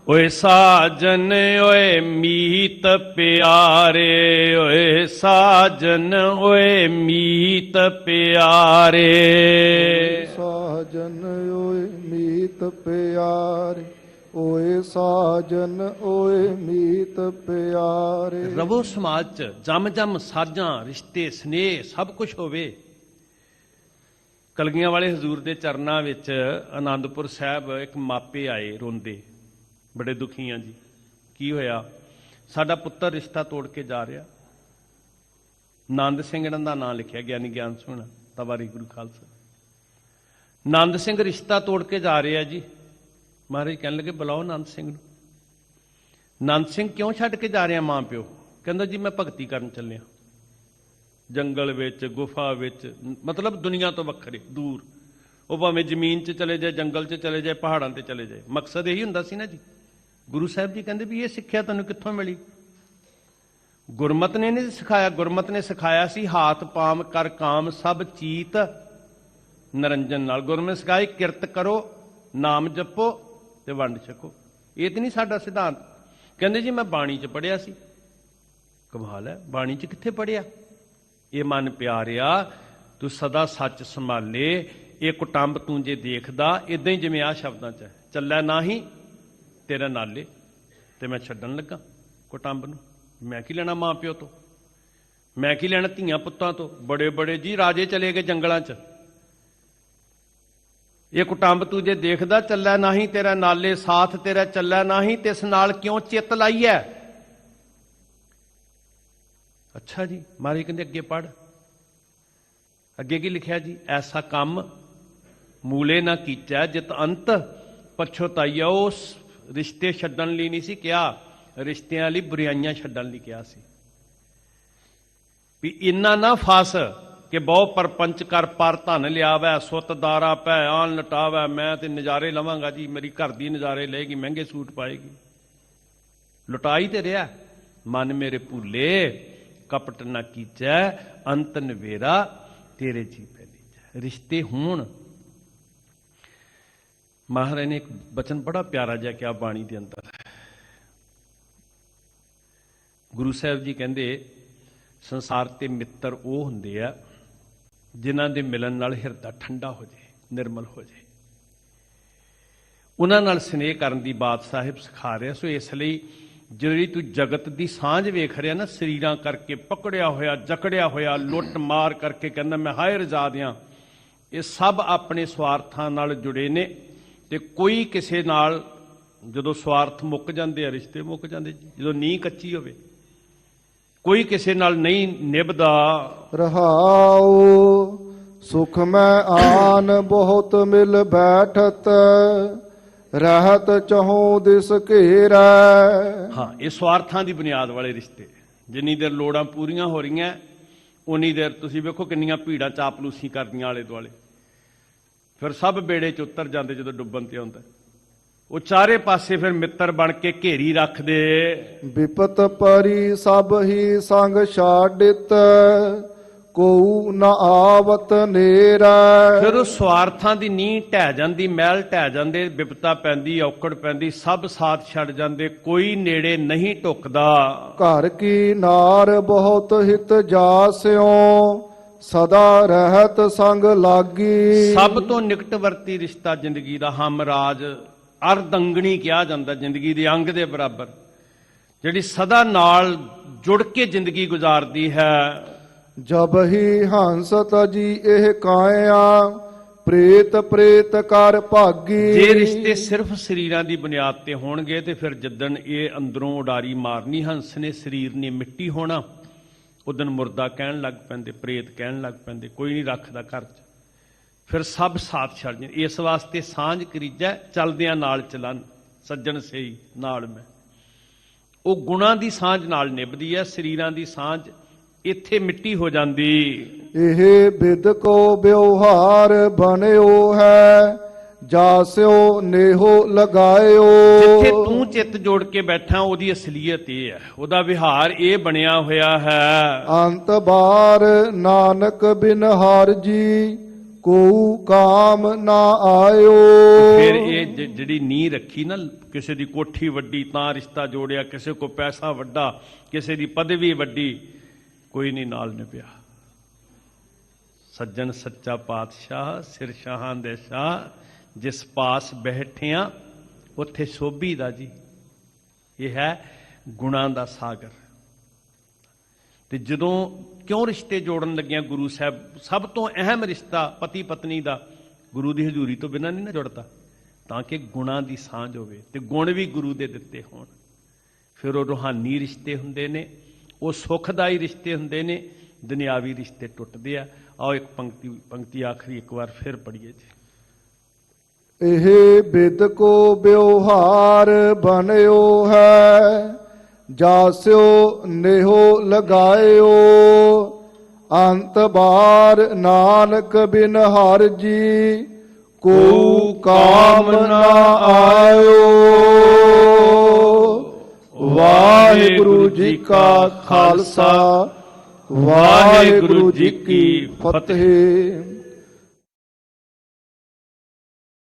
ਓਏ ਸਾਜਨ ਓਏ ਮੀਤ ਪਿਆਰੇ ਓਏ ਸਾਜਨ ਓਏ ਮੀਤ ਪਿਆਰੇ। ਸਾਜਨ ਓਏ ਮੀਤ ਪਿਆਰੇ ਓਏ ਸਾਜਨ ਓਏ ਮੀਤ ਪਿਆਰੇ। ਰਵੋ ਸਮਾਜ ਚ ਜਮ ਜਮ ਸਾਜਾਂ ਰਿਸ਼ਤੇ ਸਨੇਹ ਸਭ ਕੁਝ ਹੋਵੇ। ਕਲਗੀਆਂ ਵਾਲੇ ਹਜ਼ੂਰ ਦੇ ਚਰਨਾਂ ਵਿੱਚ ਆਨੰਦਪੁਰ ਸਾਹਿਬ ਇੱਕ ਮਾਪੇ ਆਏ ਰੋਂਦੇ। ਬੜੇ ਦੁਖੀ ਆ ਜੀ। ਕੀ ਹੋਇਆ? ਸਾਡਾ ਪੁੱਤਰ ਰਿਸ਼ਤਾ ਤੋੜ ਕੇ ਜਾ ਰਿਹਾ। ਨੰਦ ਸਿੰਘ ਇਹਨਾਂ ਦਾ ਨਾਂ ਲਿਖਿਆ ਗਿਆਨੀ ਗਿਆਨ ਸੁਣ ਤਵਾਰੀ ਗੁਰੂ ਖਾਲਸਾ। ਨੰਦ ਸਿੰਘ ਰਿਸ਼ਤਾ ਤੋੜ ਕੇ ਜਾ ਰਿਹਾ ਜੀ। ਮਹਾਰਾਜ ਕਹਿਣ ਲੱਗੇ, ਬੁਲਾਓ ਨੰਦ ਸਿੰਘ ਨੂੰ। ਨੰਦ ਸਿੰਘ ਕਿਉਂ ਛੱਡ ਕੇ ਜਾ ਰਿਹਾ ਮਾਂ ਪਿਓ ਕਹਿੰਦਾ ਜੀ, ਮੈਂ ਭਗਤੀ ਕਰਨ ਚੱਲਿਆ। ਜੰਗਲ ਵਿੱਚ, ਗੁਫਾ ਵਿੱਚ, ਮਤਲਬ ਦੁਨੀਆ ਤੋਂ ਵੱਖਰੇ, ਦੂਰ। ਉਹ ਭਾਵੇਂ ਜ਼ਮੀਨ 'ਚ ਚਲੇ ਜਾਏ, ਜੰਗਲ 'ਚ ਚਲੇ ਜਾਏ, ਪਹਾੜਾਂ ਤੇ ਚਲੇ ਜਾਏ। ਮਕਸਦ ਇਹੀ ਹੁੰਦਾ ਸੀ ਨਾ ਜੀ। ਗੁਰੂ ਸਾਹਿਬ ਜੀ ਕਹਿੰਦੇ ਵੀ ਇਹ ਸਿੱਖਿਆ ਤੁਹਾਨੂੰ ਕਿੱਥੋਂ ਮਿਲੀ? ਗੁਰਮਤ ਨੇ ਨਹੀਂ ਸਿਖਾਇਆ, ਗੁਰਮਤ ਨੇ ਸਿਖਾਇਆ ਸੀ, ਹਾਥ ਪਾਮ ਕਰ ਕਾਮ ਸਭ ਚੀਤ ਨਰੰਜਨ ਨਾਲ। ਗੁਰਮਤ ਨੇ ਸਿਖਾਇਆ ਕਿਰਤ ਕਰੋ, ਨਾਮ ਜਪੋ ਤੇ ਵੰਡ ਛਕੋ। ਇਹ ਤੇ ਨਹੀਂ ਸਾਡਾ ਸਿਧਾਂਤ। ਕਹਿੰਦੇ ਜੀ ਮੈਂ ਬਾਣੀ 'ਚ ਪੜਿਆ ਸੀ। ਕਮਾਲ ਹੈ, ਬਾਣੀ 'ਚ ਕਿੱਥੇ ਪੜਿਆ ਇਹ ਮਨ ਪਿਆਰਿਆ, ਤੂੰ ਸਦਾ ਸੱਚ ਸੰਭਾਲੇ, ਇਹ ਕੁਟੰਬ ਤੂੰ ਜੇ ਦੇਖਦਾ ਇਦਾਂ ਹੀ ਜਿਵੇਂ ਆ ਸ਼ਬਦਾਂ 'ਚ ਹੈ। ਨਾ ਹੀ ਤੇਰਾ ਨਾਲੇ ਤੇ ਮੈਂ ਛੱਡਣ ਲੱਗਾ ਕੁਟੰਬ ਨੂੰ। ਮੈਂ ਕੀ ਲੈਣਾ ਮਾਂ ਪਿਓ ਤੋਂ? ਮੈਂ ਕੀ ਲੈਣਾ ਧੀਆਂ ਪੁੱਤਾਂ ਤੋਂ? ਬੜੇ ਬੜੇ ਜੀ ਰਾਜੇ ਚਲੇ ਗਏ ਜੰਗਲਾਂ 'ਚ। ਇਹ ਕੁਟੰਬ ਤੂੰ ਜੇ ਦੇਖਦਾ ਚੱਲੈ ਨਾਹੀ ਤੇਰਾ ਨਾਲੇ, ਸਾਥ ਤੇਰਾ ਚੱਲੈ ਨਾਹੀ, ਤਿਸ ਨਾਲ ਕਿਉਂ ਚਿੱਤ ਲਾਈਐ? ਅੱਛਾ ਜੀ, ਮਾਰੇ ਕਹਿੰਦੇ ਅੱਗੇ ਪੜ ਅੱਗੇ ਕੀ ਲਿਖਿਆ ਜੀ? ਐਸਾ ਕੰਮ ਮੂਲੇ ਨਾ ਕੀਤਾ ਜਿਤ ਅੰਤ ਪਛਤਾਈਆ ਉਸ ਰਿਸ਼ਤੇ ਛੱਡਣ ਲਈ ਨਹੀਂ ਸੀ ਕਿਹਾ, ਰਿਸ਼ਤਿਆਂ ਲਈ ਬੁਰਾਈਆਂ ਛੱਡਣ ਲਈ ਕਿਹਾ ਸੀ। ਵੀ ਇੰਨਾ ਨਾ ਫਸ ਕਿ ਬਹੁ ਪਰਪੰਚ ਕਰ ਪਰ ਧਨ ਲਿਆਵੈ, ਸੁੱਤ ਦਾਰਾ ਭੈ ਆਨ ਲਟਾਵੈ, ਮੈਂ ਤੇ ਨਜ਼ਾਰੇ ਲਵਾਂਗਾ ਜੀ, ਮੇਰੀ ਘਰ ਦੀ ਨਜ਼ਾਰੇ ਲਏਗੀ, ਮਹਿੰਗੇ ਸੂਟ ਪਾਏਗੀ। ਲੁਟਾਈ ਤੇ ਰਿਹਾ, ਮਨ ਮੇਰੇ ਭੁੱਲੇ, ਕਪਟ ਨਾ ਕੀਚੈ ਅੰਤ ਨਵੇਰਾ ਤੇਰੇ ਜੀ ਪਹਿਲੀ ਰਿਸ਼ਤੇ ਹੋਣ ਮਹਾਰਾਜ ਨੇ ਇੱਕ ਬਚਨ ਬੜਾ ਪਿਆਰਾ ਜਿਹਾ ਕਿਹਾ ਬਾਣੀ ਦੇ ਅੰਦਰ। ਗੁਰੂ ਸਾਹਿਬ ਜੀ ਕਹਿੰਦੇ, ਸੰਸਾਰ ਤੇ ਮਿੱਤਰ ਉਹ ਹੁੰਦੇ ਆ ਜਿਨ੍ਹਾਂ ਦੇ ਮਿਲਣ ਨਾਲ ਹਿਰਦਾ ਠੰਡਾ ਹੋ ਜਾਏ, ਨਿਰਮਲ ਹੋ ਜਾਏ। ਉਹਨਾਂ ਨਾਲ ਸਨੇਹ ਕਰਨ ਦੀ ਬਾਤ ਸਾਹਿਬ ਸਿਖਾ ਰਿਹਾ, ਸੋ ਇਸ ਲਈ ਜਿਹੜੀ ਤੂੰ ਜਗਤ ਦੀ ਸਾਂਝ ਵੇਖ ਰਿਹਾ ਨਾ, ਸਰੀਰਾਂ ਕਰਕੇ ਪਕੜਿਆ ਹੋਇਆ, ਜਕੜਿਆ ਹੋਇਆ, ਲੁੱਟ ਮਾਰ ਕਰਕੇ ਕਹਿੰਦਾ, ਮੈਂ ਹਾਏ ਰਜ਼ਾ ਦਿਆਂ। ਇਹ ਸਭ ਆਪਣੇ ਸਵਾਰਥਾਂ ਨਾਲ ਜੁੜੇ ਨੇ। ਤੇ ਕੋਈ ਕਿਸੇ ਨਾਲ ਜਦੋਂ ਸਵਾਰਥ ਮੁੱਕ ਜਾਂਦੇ ਆ ਰਿਸ਼ਤੇ ਮੁੱਕ ਜਾਂਦੇ। ਜਦੋਂ ਨੀਂਹ ਕੱਚੀ ਹੋਵੇ ਕੋਈ ਕਿਸੇ ਨਾਲ ਨਹੀਂ ਨਿਭਦਾ। ਰਹਾਉ ਸੁਖ ਮੈਂ ਆਨ ਬਹੁਤ ਮਿਲ ਬੈਠਤ ਰਹਿਤ ਚਹੋ ਦਿਸ ਘੇਰੈ। ਹਾਂ ਇਹ ਸਵਾਰਥਾਂ ਦੀ ਬੁਨਿਆਦ ਵਾਲੇ ਰਿਸ਼ਤੇ। ਜਿੰਨੀ ਦੇਰ ਲੋੜਾਂ ਪੂਰੀਆਂ ਹੋ ਰਹੀਆਂ ਉਨੀ ਦੇਰ ਤੁਸੀਂ ਵੇਖੋ ਕਿੰਨੀਆਂ ਭੀੜਾਂ ਚਾਪਲੂਸੀ ਕਰਦੀਆਂ ਆਲੇ ਦੁਆਲੇ ਫਿਰ ਸਭ ਬੇੜੇ 'ਚ ਉਤਰ ਜਾਂਦੇ ਜਦੋਂ ਡੁੱਬਣ ਤੇ ਆਉਂਦਾ। ਉਹ ਚਾਰੇ ਪਾਸੇ ਫਿਰ ਮਿੱਤਰ ਬਣ ਕੇ ਘੇਰੀ ਰੱਖਦੇ। ਵਿਪਤ ਪਰੀ ਸਭ ਹੀ ਸੰਗ ਛਾੜਿਤ ਕੋਉ ਨ ਆਵਤ ਨੇਰੈ। ਫਿਰ ਉਹ ਸਵਾਰਥਾਂ ਦੀ ਨੀਂਹ ਢਹਿ ਜਾਂਦੀ ਮਹਿਲ ਢਹਿ ਜਾਂਦੇ ਵਿਪਤਾ ਪੈਂਦੀ ਔਕੜ ਪੈਂਦੀ ਸਭ ਸਾਥ ਛੱਡ ਜਾਂਦੇ ਕੋਈ ਨੇੜੇ ਨਹੀਂ ਟੁਕਦਾ। ਘਰ ਕੀ ਨਾਰ ਬਹੁਤ ਹਿਤ ਜਾਸਿਓ ਸਦਾ ਰਹਿਤ ਸੰਗ ਲਾਗੀ। ਸਭ ਤੋਂ ਨਿਕਟਵਰਤੀ ਰਿਸ਼ਤਾ ਜ਼ਿੰਦਗੀ ਦਾ ਹਮਰਾਜ ਅਰਦੰਗਣੀ ਕਿਹਾ ਜਾਂਦਾ ਜ਼ਿੰਦਗੀ ਦੇ ਅੰਗ ਦੇ ਬਰਾਬਰ। ਜਿਹੜੀ ਸਦਾ ਨਾਲ ਜੁੜ ਕੇ ਜ਼ਿੰਦਗੀ ਗੁਜ਼ਾਰਦੀ ਹੈ। ਜਬ ਹੀ ਹੰਸ ਤਜੀ ਇਹ ਕਾਇਆ ਪ੍ਰੇਤ ਪ੍ਰੇਤ ਕਰ ਭਾਗੀ। ਜੇ ਰਿਸ਼ਤੇ ਸਿਰਫ ਸਰੀਰਾਂ ਦੀ ਬੁਨਿਆਦ ਤੇ ਹੋਣਗੇ ਤੇ ਫਿਰ ਜਿੱਦਣ ਇਹ ਅੰਦਰੋਂ ਉਡਾਰੀ ਮਾਰਨੀ ਹੰਸ ਨੇ ਸਰੀਰ ਨੇ ਮਿੱਟੀ ਹੋਣਾ। ਉਦੋਂ ਮੁਰਦਾ ਕਹਿਣ ਲੱਗ ਪੈਂਦੇ, ਪ੍ਰੇਤ ਕਹਿਣ ਲੱਗ ਪੈਂਦੇ, ਕੋਈ ਨਹੀਂ ਰੱਖਦਾ ਘਰ 'ਚ। ਫਿਰ ਸਭ ਸਾਥ ਛੱਡ ਜਾਂਦੇ। ਇਸ ਵਾਸਤੇ ਸਾਂਝ ਕਰੀਜੈ ਚਲਦਿਆਂ ਨਾਲ ਚਲਨ, ਸੱਜਣ ਸਹੀ ਨਾਲ ਮੈਂ। ਉਹ ਗੁਣਾਂ ਦੀ ਸਾਂਝ ਨਾਲ ਨਿਭਦੀ ਹੈ ਸਰੀਰਾਂ ਦੀ ਸਾਂਝ ਇੱਥੇ ਮਿੱਟੀ ਹੋ ਜਾਂਦੀ। ਇਹ ਬਿਦ ਕੋ ਵਿਵਹਾਰ ਬਣਿਓ ਹੈ। ਜਾਸਿਓ ਨੇਹੋ ਲਗਾਇਓ। ਜਿੱਥੇ ਤੂੰ ਚਿੱਤ ਜੋੜ ਕੇ ਬੈਠਾ ਉਹਦੀ ਅਸਲੀਅਤ ਇਹ ਹੈ। ਉਹਦਾ ਵਿਹਾਰ ਇਹ ਬਣਿਆ ਹੋਇਆ ਹੈ। ਅੰਤ ਬਾਰ ਨਾਨਕ ਬਿਨ ਹਰ ਜੀ ਕੋ ਕਾਮ ਨਾ ਆਇਓ। ਫਿਰ ਇਹ ਜਿਹੜੀ ਨੀਂਹ ਰੱਖੀ ਨਾ ਕਿਸੇ ਦੀ ਕੋਠੀ ਵੱਡੀ ਤਾਂ ਰਿਸ਼ਤਾ ਜੋੜਿਆ ਕਿਸੇ ਕੋ ਪੈਸਾ ਵੱਡਾ ਕਿਸੇ ਦੀ ਪਦਵੀ ਵੱਡੀ ਕੋਈ ਨਹੀਂ ਨਾਲ ਨਿਭਿਆ। ਸੱਜਣ ਸੱਚਾ ਪਾਤਸ਼ਾਹ ਸਿਰ ਸ਼ਾਹਾਂ ਦੇ ਸ਼ਾਹ ਜਿਸ ਪਾਸ ਬੈਠਿਆਂ ਉੱਥੇ ਸੋਭੀ ਦਾ ਜੀ। ਇਹ ਹੈ ਗੁਣਾਂ ਦਾ ਸਾਗਰ। ਤੇ ਜਦੋਂ ਕਿਉਂ ਰਿਸ਼ਤੇ ਜੋੜਨ ਲੱਗਿਆ ਗੁਰੂ ਸਾਹਿਬ? ਸਭ ਤੋਂ ਅਹਿਮ ਰਿਸ਼ਤਾ ਪਤੀ ਪਤਨੀ ਦਾ ਗੁਰੂ ਦੀ ਹਜ਼ੂਰੀ ਤੋਂ ਬਿਨਾਂ ਨਹੀਂ ਨਾ ਜੁੜਦਾ, ਤਾਂ ਕਿ ਗੁਣਾਂ ਦੀ ਸਾਂਝ ਹੋਵੇ ਤੇ ਗੁਣ ਵੀ ਗੁਰੂ ਦੇ ਦਿੱਤੇ ਹੋਣ। ਫਿਰ ਉਹ ਰੂਹਾਨੀ ਰਿਸ਼ਤੇ ਹੁੰਦੇ ਨੇ, ਉਹ ਸੁਖਦਾਈ ਰਿਸ਼ਤੇ ਹੁੰਦੇ ਨੇ, ਦੁਨਿਆਵੀ ਰਿਸ਼ਤੇ ਟੁੱਟਦੇ ਆ। ਆਓ ਇੱਕ ਪੰਕਤੀ ਪੰਕਤੀ ਆਖਰੀ ਇੱਕ ਵਾਰ ਫਿਰ ਪੜ੍ਹੀਏ ਜੀ। ਇਹ ਬਿਦ ਕੋ ਵਿਵਹਾਰ ਬਣਿਓ ਹੈ, ਜਾਸਿਓ ਨੇਹੋ ਲਗਾਇਓ। ਅੰਤ ਬਾਰ ਨਾਨਕ ਬਿਨ ਹਰ ਜੀ, ਕੋ ਕਾਮ ਨਾ ਆਇਓ। ਵਾਹਿਗੁਰੂ ਜੀ ਕਾ ਖਾਲਸਾ, ਵਾਹਿਗੁਰੂ ਜੀ ਕੀ ਫਤਿਹ।